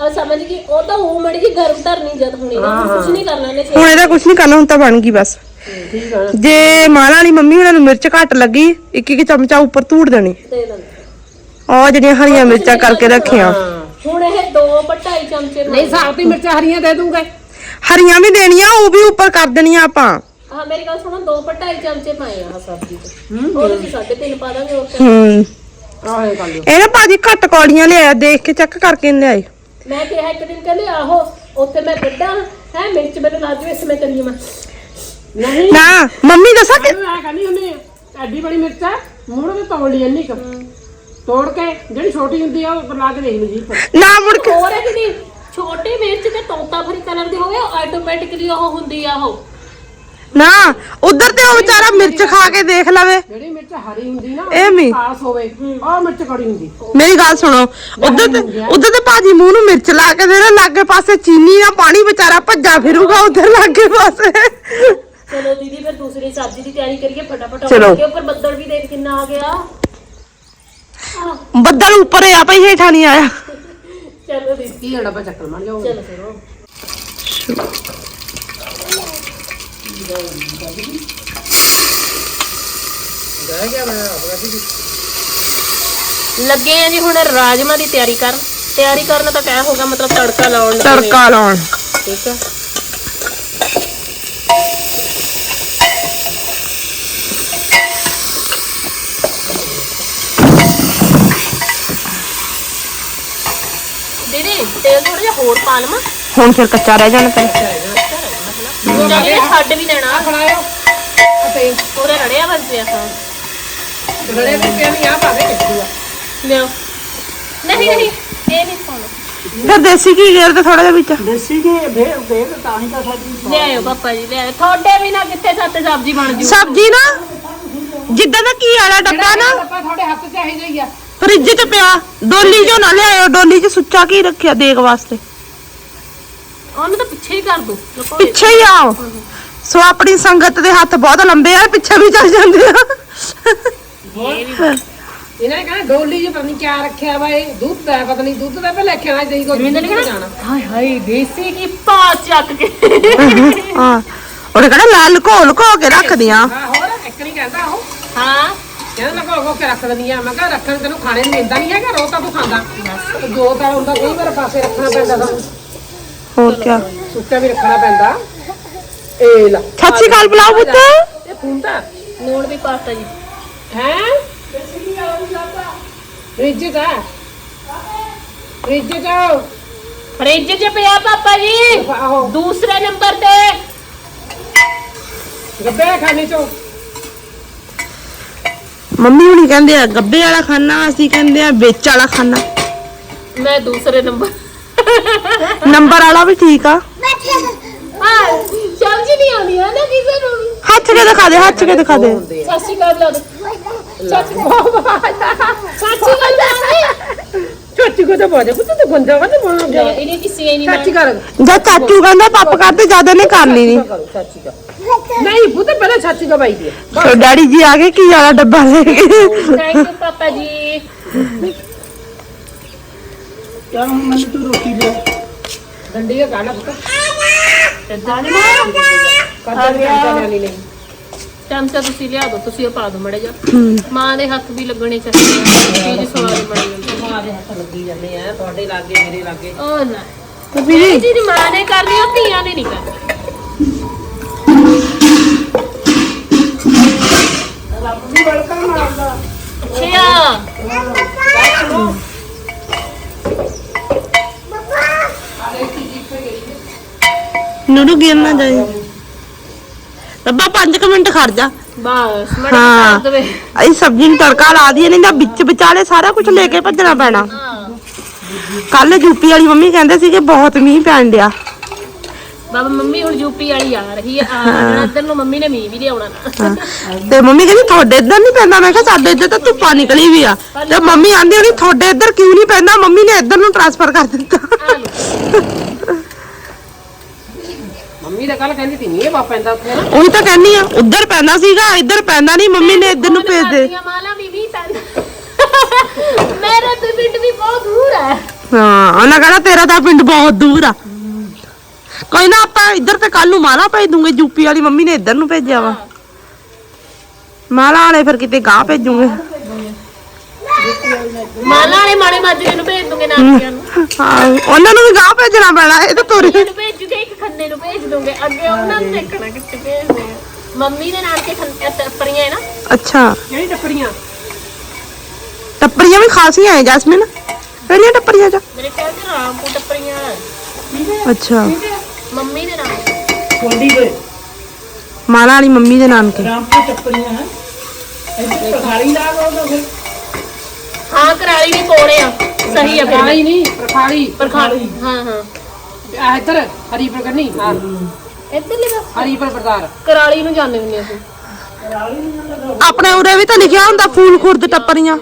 S1: ਆ ਸਮਝ ਗਈ। ਉਹ ਤਾਂ ਉਹ ਮੜੀ ਜੀ ਗਰਮ ਧਰਨੀ ਜਦ ਹੁਣੀ ਨਾ ਕੁਝ ਨਹੀਂ ਕਰਨਾ ਇਹਨੇ
S2: ਹੁਣ ਇਹਦਾ ਕੁਝ ਨਹੀਂ ਕਰਨਾ ਹੁਣ ਤਾਂ ਬਣ ਗਈ ਬਸ।
S3: ਠੀਕ ਆ।
S2: ਜੇ ਮਾਲਾ ਵਾਲੀ ਮੰਮੀ ਉਹਨਾਂ ਨੂੰ ਮਿਰਚ ਘੱਟ ਲੱਗੀ ਇੱਕ ਇੱਕ ਚਮਚਾ ਉੱਪਰ ਧੂੜ ਦੇਣੀ।
S1: ਦੇ ਦਿੰਦੇ।
S2: ਜਿਹੜੀਆਂ ਹਰੀਆਂ ਮਿਰਚਾਂ ਕਰਕੇ ਰੱਖੀਆਂ।
S1: ਹੁਣ ਇਹ ਦੋ ਪਟਾਈ ਚਮਚੇ
S3: ਨਹੀਂ ਸਾਫਤੀ ਮਿਰਚਾਂ ਹਰੀਆਂ ਦੇ ਦੂੰਗੇ।
S2: ਹਰੀਆਂ ਵੀ ਦੇਣੀਆਂ ਉਹ ਵੀ ਉੱਪਰ ਕਰ ਦੇਣੀਆਂ ਆਪਾਂ।
S1: ਹਾਂ ਮੇਰੀ ਗੱਲ ਸੁਣੋ ਦੋ ਪਟਾਈ ਚਮਚੇ ਪਾਏ ਆ ਆਹ ਸਬਜ਼ੀ ਤੇ ਹੋਰ ਅਸੀਂ ਸਾਢੇ ਤਿੰਨ ਪਾ ਦਾਂਗੇ ਹੋਰ ਤੇ
S2: ਹੂੰ।
S3: ਆਹ ਇਹ ਕਰ ਲਿਓ
S2: ਇਹ ਨਾ ਭਾਜੀ ਘੱਟ ਕੌੜੀਆਂ ਲਿਆਇਆ ਦੇਖ ਕੇ ਚੈੱਕ ਕਰਕੇ ਲਿਆਏ
S1: ਮੈਂ ਕਿਹਾ ਇੱਕ ਦਿਨ ਕਹਿੰਦੇ ਆਹੋ ਉੱਥੇ ਮੈਂ ਕੱਢਾਂ ਹੈ ਮਿਰਚ ਮੈਨੂੰ ਲਾ ਦਿਓ ਇਸ ਮੈਂ ਕਰੀ ਮੈਂ।
S3: ਨਹੀਂ।
S2: ਨਾ ਮੰਮੀ ਦੱਸਾਂ ਕਿ
S3: ਮੈਂ ਕਹਿੰਦੀ ਹੁੰਦੀ ਆ ਐਡੀ ਬੜੀ ਮਿਰਚਾਂ ਮੂਹਰੇ ਤੇ ਤੋੜ ਲਈ ਇੰਨੀ ਕੁ। ਤੋੜ ਕੇ ਜਿਹੜੀ ਛੋਟੀ ਹੁੰਦੀ ਆ ਉਹ ਉੱਪਰ ਲਾ ਕੇ ਦੇਖ ਲਈ ਜੀ।
S2: ਨਾ ਮੁੜ ਕੇ
S1: ਹੋਰ ਹੈ ਕਿ ਨਹੀਂ ਛੋਟੀ ਮਿਰਚ ਤੇ ਤੋਤਾ ਫਰੀ ਕਲਰ ਦੀ ਹੋਵੇ ਆਟੋਮੈਟਿਕਲੀ ਉਹ ਹੁੰਦੀ ਆ ਉਹ।
S2: ਨਾ ਉਧਰ ਤੇ ਉਹ ਵਿਚਾਰਾ ਮਿਰਚ ਖਾ ਕੇ ਦੇਖ ਲਵੇ।
S3: ਜਿਹੜੀ ਮਿਰਚ ਹਰੀ ਹੁੰਦੀ ਨਾ
S2: ਇਹ ਮੀ
S3: ਖਾਸ ਹੋਵੇ ਉਹ ਮਿਰਚ ਕੜੀ ਹੁੰਦੀ।
S2: ਮੇਰੀ ਗੱਲ ਸੁਣੋ ਉਧਰ ਤੇ ਉਧਰ ਤੇ ਭਾਜੀ ਮੂੰਹ ਨੂੰ ਮਿਰਚ ਲਾ ਕੇ ਦੇਣਾ ਲਾਗੇ ਪਾਸੇ ਚੀਨੀ ਨਾ ਪਾਣੀ ਵਿਚਾਰਾ ਭੱਜਾ ਫਿਰੂਗਾ ਉਧਰ ਲਾਗੇ ਪਾਸੇ।
S1: ਚਲੋ ਦੀਦੀ ਫਿਰ ਦੂਸਰੀ ਸਬਜ਼ੀ ਦੀ ਤਿਆਰੀ ਕਰੀਏ ਫਟਾਫਟ
S2: ਚਲੋ।
S1: ਕੇ ਉੱਪਰ ਬੱਦਲ ਵੀ ਦੇਖ ਕਿੰਨਾ ਆ ਗਿਆ। ਆਹ,
S2: ਬੱਦਲ ਉੱਪਰ ਆ ਪਈ ਹੇਠਾਂ ਨਹੀਂ ਆਇਆ।
S1: ਚਲੋ ਦੀਦੀ।
S3: ਕੀ ਲੜਾ ਪਾ ਚੱਕਰ ਮਾਰ ਜਾਓ
S1: ਚਲੋ ਫਿਰ ਉਹ।
S3: ਰਹਿ ਗਿਆ ਮੈਂ ਆਪਣਾ ਵੀ
S1: ਲੱਗੇ ਆ ਜੀ ਹੁਣ ਰਾਜਮਾ ਦੀ ਤਿਆਰੀ ਕਰਨ। ਤਿਆਰੀ ਕਰਨ ਤਾਂ ਕਹਿ ਹੋਗਾ ਮਤਲਬ ਤੜਕਾ ਲਾਉਣ ਲੱਗੇ।
S2: ਤੜਕਾ ਲਾਉਣ।
S1: ਠੀਕ ਹੈ ਦੀਦੀ ਤੇਲ ਥੋੜਾ ਜਿਹਾ ਹੋਰ ਪਾ ਲਵਾਂ।
S2: ਹੁਣ ਫਿਰ ਕੱਚਾ ਰਹਿ ਜਾਣਾ ਤੇ।
S1: ਚੱਲ ਇਹ ਛੱਡ ਵੀ ਦੇਣਾ।
S3: ਖੜਾਇਓ ਅਤੇ
S1: ਪੂਰੇ ਰੜਿਆ ਵਰਜਿਆ ਤਾਂ।
S3: ਗੜੇ ਦੇ ਪਿਆ ਨਹੀਂ? ਆ ਪਾ ਦੇ ਕਿੱਥੂ ਆ?
S1: ਲਿਓ ਨਹੀਂ ਨਹੀਂ ਇਹ ਨਹੀਂ ਪਾਉਣਾ।
S2: ਫਿਰ ਦੇਸੀ ਘੀ ਗੇਰ ਤੇ ਥੋੜਾ ਜਿਹਾ ਵਿੱਚ।
S3: ਦੇਸੀ ਕੇ ਭੇੜ ਭੇੜ ਤਾਂ ਹੀ ਤਾਂ ਸਾਡੀ
S1: ਲਿਆਇਓ ਪਾਪਾ ਜੀ ਲਿਆਇਓ ਤੁਹਾਡੇ ਵੀ ਨਾ ਕਿੱਥੇ ਸੱਤ ਸਬਜ਼ੀ ਬਣ ਜੂ।
S2: ਸਬਜ਼ੀ ਨਾ ਜਿੱਦਾਂ ਦਾ ਘੀ ਵਾਲਾ ਡੱਬਾ ਨਾ।
S3: ਤੁਹਾਡੇ ਹੱਥ ਚਾਹੀਦਾ ਹੀ ਆ।
S2: ਫ੍ਰਿਜ 'ਚ ਪਿਆ। ਡੋਲੀ 'ਚੋਂ ਨਾ ਲਿਆਇਓ ਡੋਲੀ 'ਚ ਸੁੱਚਾ ਕੀ ਰੱਖਿਆ ਦੇਖ ਵਾਸਤੇ।
S1: ਉਹਨੂੰ ਤਾਂ ਪਿੱਛੇ ਹੀ ਕਰ ਦੋ। ਲੁਕੋ
S2: ਪਿੱਛੇ ਹੀ ਆਓ। ਸੋ ਆਪਣੀ ਸੰਗਤ ਦੇ ਹੱਥ ਬਹੁਤ ਲੰਬੇ ਆ ਪਿੱਛੇ ਵੀ ਚੱਲ ਜਾਂਦੇ ਆ।
S3: ਇਹਨਾਂ ਨੇ ਕਹਿੰਦਾ ਡੋਲੀ 'ਚ ਪਤਾ ਨਹੀਂ ਕਿਆ ਰੱਖਿਆ ਵਾ ਇਹ। ਦੁੱਧ ਦਾ ਪਤਾ ਨਹੀਂ ਦੁੱਧ ਦਾ ਪਹਿਲਾਂ ਰੱਖਿਆ ਦੇਈ ਕੋਈ
S1: ਜਿਵੇਂ ਨੇ
S3: ਜਾਣਾ?
S1: ਹਾਏ ਹਾਏ ਦੇਸੀ ਕੀ ਪਾ ਚੱਕ ਕੇ।
S2: ਹਾਂ ਉਹਨੇ ਕਹਿੰਦਾ ਲਾਲ ਘੋਲ ਲੁਕੋ ਕੇ ਰੱਖਦੀਆਂ
S3: ਹਾਂ ਹੋਰ ਇੱਕ ਨਹੀਂ ਕਹਿੰਦਾ ਉਹ।
S1: ਹਾਂ।
S3: ਕਹਿੰਦਾ ਮੈਂ ਕੋ ਕੇ ਰੱਖ ਦਿੰਦੀ ਆ। ਮੈਂ ਕਿਹਾ ਰੱਖਣ ਤੈਨੂੰ ਖਾਣੇ ਨੂੰ ਮਿਲਦਾ ਨਹੀਂ ਹੈਗਾ ਰੋ ਤਾਂ ਤੂੰ ਖਾਂਦਾ। ਦੋ ਤਾਂ ਹੁੰਦਾ ਕਈ ਵਾਰ ਪਾਸੇ ਰੱਖਣਾ ਪੈਂਦਾ ਤਾਂ
S2: ਹੋਰ ਕੀ
S3: ਸੁੱਕਾ ਵੀ ਰੱਖਣਾ ਪੈਂਦਾ। ਇਹ ਲਾ
S2: ਸ਼੍ਰੀ ਅਕਾਲ ਬੁਲਾਓ ਪੁੱਤ।
S3: ਇਹ ਫੁੰਦਾ
S1: ਨੂਣ ਵੀ ਪਾਤਾ ਜੀ।
S3: ਹੈ? ਫ੍ਰਿਜ ਦਾ। ਫ੍ਰਿਜ ਦਾ।
S1: ਫ੍ਰਿਜ 'ਚ ਪਿਆ ਪਾਪਾ ਜੀ।
S3: ਆਹੋ।
S1: ਦੂਸਰੇ ਨੰਬਰ ਤੇ।
S3: ਗੱਬੇ ਖਾਣੇ ਚੋਂ।
S2: ਮੰਮੀ ਹੁਣੀ ਕਹਿੰਦੇ ਆ ਗੱਬੇ ਵਾਲਾ ਖਾਣਾ ਅਸੀਂ ਕਹਿੰਦੇ ਆ ਵਿੱਚ ਵਾਲਾ ਖਾਣਾ
S1: ਮੈਂ ਦੂਸਰੇ ਨੰਬਰ
S2: ਨੰਬਰ ਵਾਲਾ ਵੀ ਠੀਕ ਆ
S1: ਹਾਂ ਸਮਝ ਨਹੀਂ ਆਉਂਦੀ ਹੈ ਨਾ ਕਿਸੇ ਨੂੰ ਵੀ
S2: ਹੱਥ ਕੇ ਦਿਖਾ ਦੇ ਹੱਥ ਕੇ ਦਿਖਾ ਦੇ
S1: ਸਤਿ ਸ਼੍ਰੀ ਅਕਾਲ ਲਾ ਦੋ ਸਤਿ ਸ਼੍ਰੀ ਅਕਾਲ ਲਾ ਦੇ
S3: ਚਾਚੀ ਕੋ ਤਾਂ ਬਾਜੇ ਕੁੱਤੇ ਤੇ ਗੰਦਾ ਵਾ ਤੇ ਬੋਲ
S1: ਇਹਨੇ ਕਿਸੇ ਹੀ ਨਹੀਂ
S3: ਚਾਚੀ ਕਰ
S2: ਜਦ ਚਾਚੂ ਕਹਿੰਦਾ ਪੱਪ ਕਰਦੇ ਜ਼ਿਆਦਾ ਨੇ ਕਰਨੀ ਨਹੀਂ
S3: ਕਰੋ ਚਾਚੀ ਦਾ ਨਹੀਂ ਪੁੱਤ ਪਹਿਲਾਂ ਚਾਚੀ ਦਾ ਬਾਈ ਦੀ
S2: ਸੋ ਡੈਡੀ ਜੀ ਆ ਗਏ ਕੀ ਵਾਲਾ ਡੱਬਾ ਲੈ ਕੇ
S1: ਥੈਂਕ ਯੂ ਪਾਪਾ ਜੀ
S3: ਯਾਰ ਹੁਣ ਮੈਨੂੰ ਤੂੰ ਰੋਟੀ ਦੇ। ਡੰਡੀ ਦਾ ਗਾਣਾ ਪੁੱਤ।
S1: ਇੱਦਾਂ ਨੀ
S3: ਕਰਦਾ ਨਹੀਂ ਕਰਦਾ ਨਹੀਂ। ਨਹੀਂ
S1: ਚਮਚਾ ਤੁਸੀਂ ਲਿਆ ਦਿਓ ਤੁਸੀਂ ਉਹ ਪਾ ਦਿਓ ਮੜੇ ਜਾ ਮਾਂ ਦੇ ਹੱਥ ਵੀ ਲੱਗਣੇ ਚਾਹੀਦੇ ਆ ਚੀਜ਼ ਸਵਾਦ ਬਣੀ
S3: ਮਾਂ ਦੇ ਹੱਥ ਲੱਗੀ ਜਾਂਦੇ ਆ ਤੁਹਾਡੇ ਲਾਗੇ ਮੇਰੇ ਲਾਗੇ।
S1: ਉਹ ਨਾ। ਇਹ ਜਿਹੜੀ ਮਾਂ ਨੇ ਕਰਨੀ ਉਹ ਧੀਆਂ ਨੇ ਨਹੀਂ ਕਰਨੀ।
S3: ਰੱਬ ਵੀ ਬੜਕਾ ਮਾਰਦਾ।
S1: ਅੱਛਾ।
S2: ਨੂਰੂ ਗਿਰ ਨਾ ਜਾਏ ਰੱਬਾ 5 ਮਿੰਟ ਖੜ ਜਾ।
S1: ਬਸ ਮੜਾ
S2: ਹਾਂ।
S1: ਕਰ ਦੇਵੇ।
S2: ਅਸੀਂ ਸਬਜ਼ੀ ਨੂੰ ਤੜਕਾ ਲਾ ਦਈਏ ਨਹੀਂ ਤਾਂ ਵਿੱਚ ਵਿਚਾਲੇ ਸਾਰਾ ਕੁਝ ਲੈ ਕੇ ਭੱਜਣਾ ਪੈਣਾ। ਕੱਲ ਯੂਪੀ ਵਾਲੀ ਮੰਮੀ ਕਹਿੰਦੇ ਸੀ ਕਿ ਬਹੁਤ ਮੀਂਹ ਪੈਣ ਡਿਆ।
S1: ਬਾਬਾ ਮੰਮੀ ਹੁਣ ਯੂਪੀ ਵਾਲੀ ਆ ਰਹੀ ਆ। ਇੱਧਰ ਨੂੰ ਮੰਮੀ ਨੇ ਮੀਂਹ ਵੀ ਲਿਆਉਣਾ ਨਾ।
S2: ਤੇ ਮੰਮੀ ਕਹਿੰਦੀ ਤੁਹਾਡੇ ਇੱਧਰ ਨਹੀਂ ਪੈਂਦਾ। ਮੈਂ ਕਿਹਾ ਸਾਡੇ ਇੱਧਰ ਤਾਂ ਧੁੱਪਾ ਨਿਕਲੀ ਵੀ ਆ। ਤੇ ਮੰਮੀ ਆਂਦੀ ਹੋਣੀ ਤੁਹਾਡੇ ਇੱਧਰ ਕਿਉਂ ਨਹੀਂ ਪੈਂਦਾ? ਮੰਮੀ ਨੇ ਇੱਧਰ ਨੂੰ ਟ੍ਰਾਂਸਫਰ ਕਰ ਦਿੱਤਾ।
S3: ਮੰਮੀ ਤਾਂ ਕੱਲ ਕਹਿੰਦੀ ਤੀ ਮੀਂਹ ਪਾ ਪੈਂਦਾ ਉੱਥੇ ਨਾ।
S2: ਉਹੀ ਤਾਂ ਕਹਿੰਨੀ ਆ ਉੱਧਰ ਪੈਂਦਾ ਸੀਗਾ ਇੱਧਰ ਪੈਂਦਾ ਨਹੀਂ ਮੰਮੀ ਨੇ ਇੱਧਰ ਨੂੰ ਭੇਜ ਦੇ
S1: ਮਾਲਾ ਵੀ ਮੀਂਹ ਪੈਂਦਾ। ਮੇਰੇ ਤੇ ਪਿੰਡ ਵੀ ਬਹੁਤ ਦੂਰ ਹੈ
S2: ਹਾਂ ਉਹਨਾਂ ਕਹਿੰਦਾ ਤੇਰਾ ਤਾਂ ਪਿੰਡ ਬਹੁਤ ਦੂਰ ਆ। ਕੋਈ ਨਾ ਆਪਾਂ ਇੱਧਰ ਤੇ ਕੱਲ ਨੂੰ ਮਾਲਾ ਭੇਜ ਦੂੰਗੇ ਯੂਪੀ ਵਾਲੀ ਮੰਮੀ ਨੇ ਇੱਧਰ ਨੂੰ ਭੇਜਿਆ ਵਾ। ਮਾਲਾ ਵਾਲੇ ਫਿਰ ਕਿਤੇ ਗਾਂ ਭੇਜੂਗੇ।
S1: ਮਾਲਾ ਵਾਲੇ ਮਾੜੇ ਮਾਜਰੇ ਨੂੰ ਭੇਜ ਦੂੰਗੇ ਨਾਨਕਿਆਂ ਨੂੰ।
S2: ਹਾਂ ਉਹਨਾਂ ਨੂੰ ਵੀ ਗਾਂ ਭੇਜਣਾ ਪੈਣਾ ਇਹ ਤਾਂ ਤੁਰੇ
S1: ਨੂੰ ਭੇਜ ਦੂੰਗੇ ਇੱਕ ਖੰਨੇ ਨੂੰ ਭੇਜ ਦੂੰਗੇ? ਅੱਗੇ ਉਹਨਾਂ ਨੂੰ ਦੇਖਣਾ ਕਿੱਥੇ ਭੇਜਦੇ ਆ। ਮੰਮੀ ਦੇ ਨਾਨਕੇ ਖੰਨੇ ਤੱਪਰੀਆਂ ਹੈ ਨਾ?
S2: ਅੱਛਾ।
S3: ਕਿਹੜੀ ਟੱਪਰੀਆਂ।
S2: ਟੱਪਰੀਆਂ ਵੀ ਖਾਸੀਆਂ ਐ ਜੈਸਮਿਨ। ਕਿਹੜੀਆਂ ਟੱਪਰੀਆਂ ਚ।
S1: ਮੇਰੇ ਖਿਆਲ ਚ ਰਾਮਪੁਰ ਟੱਪਰੀਆਂ
S2: ਅੱਛਾ।
S1: ਮੰਮੀ ਦੇ ਨਾਮ
S3: ਕੋਂਡੀ ਦੇ
S2: ਮਾਲਾ ਵਾਲੀ ਮੰਮੀ ਦੇ ਨਾਨਕੇ।
S3: ਰਾਮਪੁਰ ਟੱਪਰੀਆਂ ਹੈ ਇੱਥੇ ਖਾਲੀ ਲਾ ਦੋ ਫਿਰ।
S1: ਹਾਂ ਕਰਾਲੀ ਵੀ ਕੋਲੇ ਆ। ਸਹੀ ਆ ਫਿਰ।
S3: ਖਾਲੀ ਨਹੀਂ ਪ੍ਰਖਾਲੀ।
S1: ਪਰਖਾਲੀ। ਹਾਂ ਹਾਂ।
S3: ਆ ਇੱਧਰ ਹਰੀਪੁਰ ਕਰਨੀ ਹਾਂ
S1: ਇੱਧਰ ਲਿਖਾ
S3: ਹਰੀਪੁਰ ਬਰਦਾਰ।
S1: ਕਰਾਲੀ ਨੂੰ ਜਾਂਦੇ ਹੁੰਦੇ ਅਸੀਂ।
S2: ਆਪਣੇ ਉਰੇ ਵੀ ਤਾਂ ਲਿਖਿਆ ਹੁੰਦਾ ਫੂਲ ਖੁਰਦ ਟੱਪਰੀਆਂ।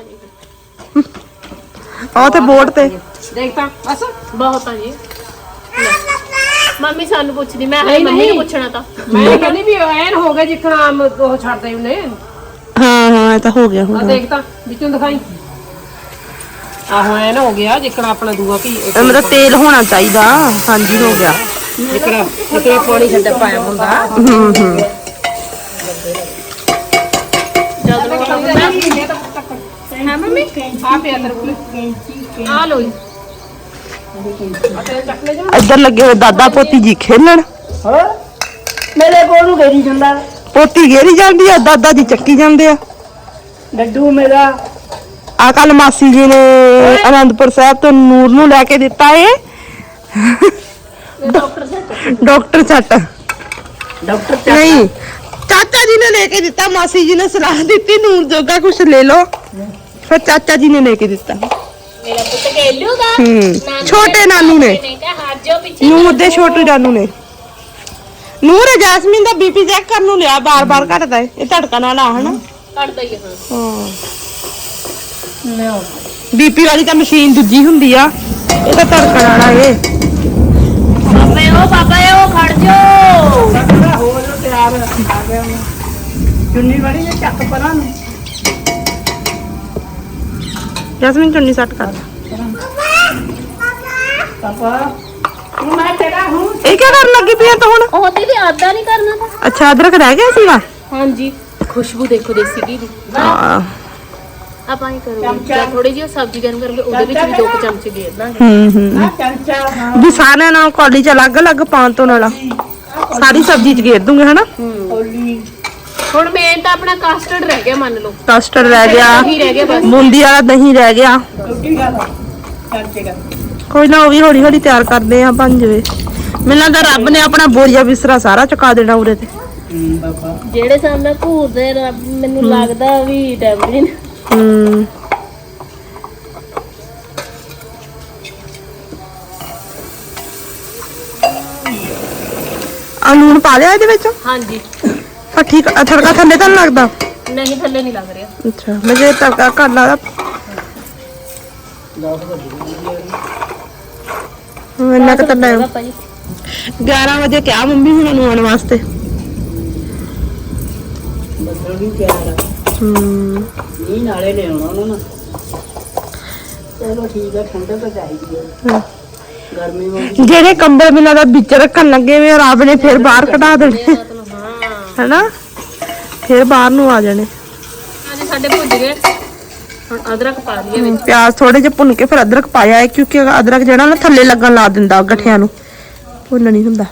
S2: ਉਹ ਤੇ ਬੋਰਡ ਤੇ।
S3: ਦੇਖ ਤਾਂ ਬਸ।
S1: ਬਹੁਤ ਆ ਜੀ। ਲੈ। ਮੰਮੀ ਸਾਨੂੰ ਪੁੱਛਦੀ ਮੈਂ ਹਲੇ
S3: ਨਹੀਂ,
S1: ਮੰਮੀ ਨੂੰ
S3: ਨਹੀਂ।
S1: ਪੁੱਛਣਾ ਤਾਂ।
S3: ਮੈਂ ਕਹਿੰਦੀ ਵੀ ਐਨ ਹੋ ਗਿਆ ਜਿੱਕਣਾ ਆਮ ਉਹ ਛੱਡਦੇ ਉਹਨੇ
S2: ਹਾਂ ਹਾਂ ਇਹ ਤਾਂ ਹੋ ਗਿਆ
S3: ਆ
S2: ਹੁਣ।
S3: ਦੇਖ ਤਾਂ ਵਿੱਚੋਂ ਦਿਖਾਈ। ਆਹੋ ਐਨ ਹੋ ਗਿਆ ਜਿੱਕਣਾ ਆਪਣਾ ਦੂਆ ਕੀ
S2: ਇਹ ਮੇਰਾ ਤੇਲ ਹੋਣਾ ਚਾਹੀਦਾ। ਹਾਂਜੀ ਹੋ ਗਿਆ।
S3: ਜਿੱਕਣਾ ਜਿੱਕਣਾ ਪਾਣੀ ਛੱਡ ਪਾਇਆ ਹੁੰਦਾ।
S2: ਹੂੰ ਹੂੰ।
S1: ਜਦ ਨੂੰ
S3: ਹੈ ਮੰਮੀ? ਆ ਪਿਆ ਤੇਰੇ ਕੋਲ।
S1: ਆ ਲੋ ਜੀ।
S3: ਆ ਤੇਰੇ ਚੱਕ ਲੈ ਜਾ
S2: ਇੱਧਰ ਲੱਗੇ ਹੋਏ ਦਾਦਾ ਪੋਤੀ ਜੀ ਖੇਲਣ।
S3: ਮੇਰੇ ਕੋਲ ਨੂੰ ਗੇਰੀ ਜਾਂਦਾ।
S2: ਪੋਤੀ ਗੇਰੀ ਜਾਂਦੀ ਆ ਦਾਦਾ ਜੀ ਚੱਕੀ ਜਾਂਦੇ ਆ।
S3: ਡੱਡੂ ਮੇਰਾ
S2: ਆ ਕੱਲ ਮਾਸੀ ਜੀ ਨੇ ਅਨੰਦਪੁਰ ਸਾਹਿਬ ਤੋਂ ਨੂਰ ਨੂੰ ਲੈ ਕੇ ਦਿੱਤਾ ਏ
S1: ਡਾਕਟਰ
S2: ਛੱਟ
S3: ਡਾਕਟਰ
S2: ਨਹੀਂ ਚਾਚਾ ਜੀ ਨੇ ਲੈ ਕੇ ਦਿੱਤਾ ਮਾਸੀ ਜੀ ਨੇ ਸਲਾਹ ਦਿੱਤੀ ਨੂਰ ਜੋਗਾ ਕੁਝ ਲੈ ਲਓ। ਫਿਰ ਚਾਚਾ ਜੀ ਨੇ ਲੈ ਕੇ ਦਿੱਤਾ।
S1: ਮੇਰਾ ਪੁੱਤ
S2: ਹੂੰ ਛੋਟੇ ਨਾਨੂ ਨੇ। ਨੂਰ ਦੇ ਛੋਟੇ ਨਾਨੂ ਨੇ। ਨੂਰ ਜੈਸਮੀਨ ਦਾ ਬੀਪੀ ਚੈੱਕ ਕਰਨ ਨੂੰ ਲਿਆ ਬਾਰ-ਬਾਰ ਘਟਦਾ ਏ। ਇਹ ਧੜਕਣ ਵਾਲਾ ਹਨਾ?
S1: ਕੱਢਦਾ ਹੀ ਹਾਂ।
S2: ਹਾਂ।
S3: ਲਿਓ
S2: ਬੀਪੀ ਵਾਲੀ ਤਾਂ ਮਸ਼ੀਨ ਦੂਜੀ ਹੁੰਦੀ ਆ ਇਹ ਤਾਂ ਧੜਕਣ ਵਾਲਾ ਏ।
S1: ਬਾਬੇ ਉਹ ਬਾਬਾ ਉਹ ਖੜ ਜਾਓ।
S3: ਸਾਡਾ ਹੋ ਜੋ ਤਿਆਰ ਆ ਗਿਆ ਚੁੰਨੀ ਵੜੀ ਜੇ ਚੱਕ ਪਰਾਂ ਨੂੰ।
S2: ਜਸਮੀਨ ਚੁੰਨੀ ਸੱਟ ਕਰ।
S3: ਪਾਪਾ ਤੂੰ ਮੈਂ ਤੇਰਾ ਹੂੰ
S2: ਇਹ ਕੀ ਕਰਨ ਲੱਗੀ ਪਈ ਆ ਤੂੰ ਹੁਣ?
S1: ਉਹ ਦੀਦੀ ਆਦਾ ਨਹੀਂ ਕਰਨਾ ਤਾਂ।
S2: ਅੱਛਾ ਅਦਰਕ ਰਹਿ ਗਿਆ ਸੀਗਾ?
S1: ਹਾਂਜੀ ਖੁਸ਼ਬੂ ਦੇਖੋ ਦੇਸੀ ਘੀ ਦੀ।
S2: ਹਾਂ।
S1: ਆਪਾਂ ਹੀ ਕਰੋ।
S3: ਚਮਚਾ।
S1: ਜਾਂ ਥੋੜੀ ਜਿਹੀ ਸਬਜ਼ੀ ਗਰਮ ਕਰਕੇ ਉਹਦੇ ਵਿੱਚ ਵੀ ਦੋ ਕੁ ਚਮਚੇ ਦੇ ਦਾਂਗੇ
S2: ਹੂੰ
S3: ਚਮਚਾ ਹਾਂ।
S2: ਵੀ ਸਾਰਿਆਂ ਨਾਲ ਕੌਲੀ ਚ ਅਲੱਗ-ਅਲੱਗ ਪਾਉਣ ਤੋਂ ਨਾਲ। ਸਾਰੀ ਸਬਜ਼ੀ ਚ ਘੇਰ ਦੂੰਗੇ ਹਨਾ?
S1: ਹੁਣ ਮੇਨ ਤਾਂ ਆਪਣਾ ਕਾਸਟਰਡ ਰਹਿ ਗਿਆ ਮੰਨ ਲਓ।
S2: ਕਸਟਰਡ ਰਹਿ ਗਿਆ।
S1: ਦਹੀਂ ਰਹਿ ਗਿਆ ਬਸ।
S2: ਬੂੰਦੀ ਵਾਲਾ ਦਹੀਂ ਰਹਿ ਗਿਆ।
S3: ਰੋਟੀ ਖਾ ਲਾ ਚਮਚੇ ਕਰ
S2: ਕੋਈ ਨਾ ਉਹ ਵੀ ਹੌਲੀ ਹੌਲੀ ਤਿਆਰ ਕਰਦੇ ਆ ਬਣ ਜਵੇ। ਮੈਨੂੰ ਲੱਗਦਾ ਰੱਬ ਨੇ ਆਪਣਾ ਬੋਰੀਆ ਬਿਸਰਾ ਸਾਰਾ ਚੁਕਾ ਦੇਣਾ ਉਰੇ ਤੇ।
S3: ਹੂੰ ਬਾਬਾ।
S1: ਜਿਹੜੇ ਸਾਹਮਣੇ ਘੂਰਦੇ ਰੱਬ ਮੈਨੂੰ ਲੱਗਦਾ ਵੀ ਟੈਂਪਰਿੰਗ
S2: ਆ ਲੂਣ ਪਾ ਲਿਆ ਇਹਦੇ ਵਿੱਚ?
S1: ਹਾਂਜੀ।
S2: ਆ ਠੀਕ ਆ, ਤੜਕਾ ਥੱਲੇ ਤਾਂ ਨੀ ਲੱਗਦਾ?
S1: ਨਹੀਂ ਥੱਲੇ ਨਹੀਂ ਲੱਗ ਰਿਹਾ।
S2: ਅੱਛਾ ਮੈਂ ਜੇ ਤੜਕਾ ਕਰ ਲਾ ਇੰਨਾ ਕੁ ਤਾਂ
S1: ਜੀ।
S2: 11 ਵਜੇ ਕਿਹਾ ਮੰਮੀ ਹੁਣਾਂ ਨੂੰ ਆਉਣ ਵਾਸਤੇ।
S3: ਬੱਦਲ ਵੀ ਤਿਆਰ ਆ।
S2: ਹੂੰ।
S3: ਮੀਂਹ ਨਾਲੇ ਲੈ ਆਉਣਾ ਉਹਨਾਂ ਨੇ। ਚਲੋ ਠੀਕ ਆ ਠੰਡਾ ਤਾਂ ਚਾਹੀਦੀ ਹੈ
S2: ਹਾਂ।
S3: ਗਰਮੀ ਵਿੱਚ
S2: ਜਿਹੜੇ ਕੰਬਲ ਬਿਨਾਂ ਦਾ ਵਿੱਚ ਰੱਖਣ ਲੱਗੇ ਵੇ ਰੱਬ ਨੇ ਫਿਰ ਬਾਹਰ ਕਢਾ ਦੇਣੇ। ਹੈਨਾ? ਫਿਰ ਬਾਹਰ ਨੂੰ ਆ ਜਾਣੇ।
S1: ਅੱਜ ਸਾਡੇ ਭੁੱਜ ਗਏ। ਹੁਣ ਅਦਰਕ ਪਾ ਲਈਏ ਵਿੱਚ।
S2: ਪਿਆਜ਼ ਥੋੜੇ ਜਿਹਾ ਭੁੰਨ ਕੇ ਫਿਰ ਅਦਰਕ ਪਾਇਆ ਹੈ ਕਿਉਂਕਿ ਅਦਰਕ ਜਿਹੜਾ ਨਾ ਥੱਲੇ ਲੱਗਣ ਲਾ ਦਿੰਦਾ ਗਠਿਆਂ ਨੂੰ ਭੁੰਨ ਨਹੀਂ ਹੁੰਦਾ।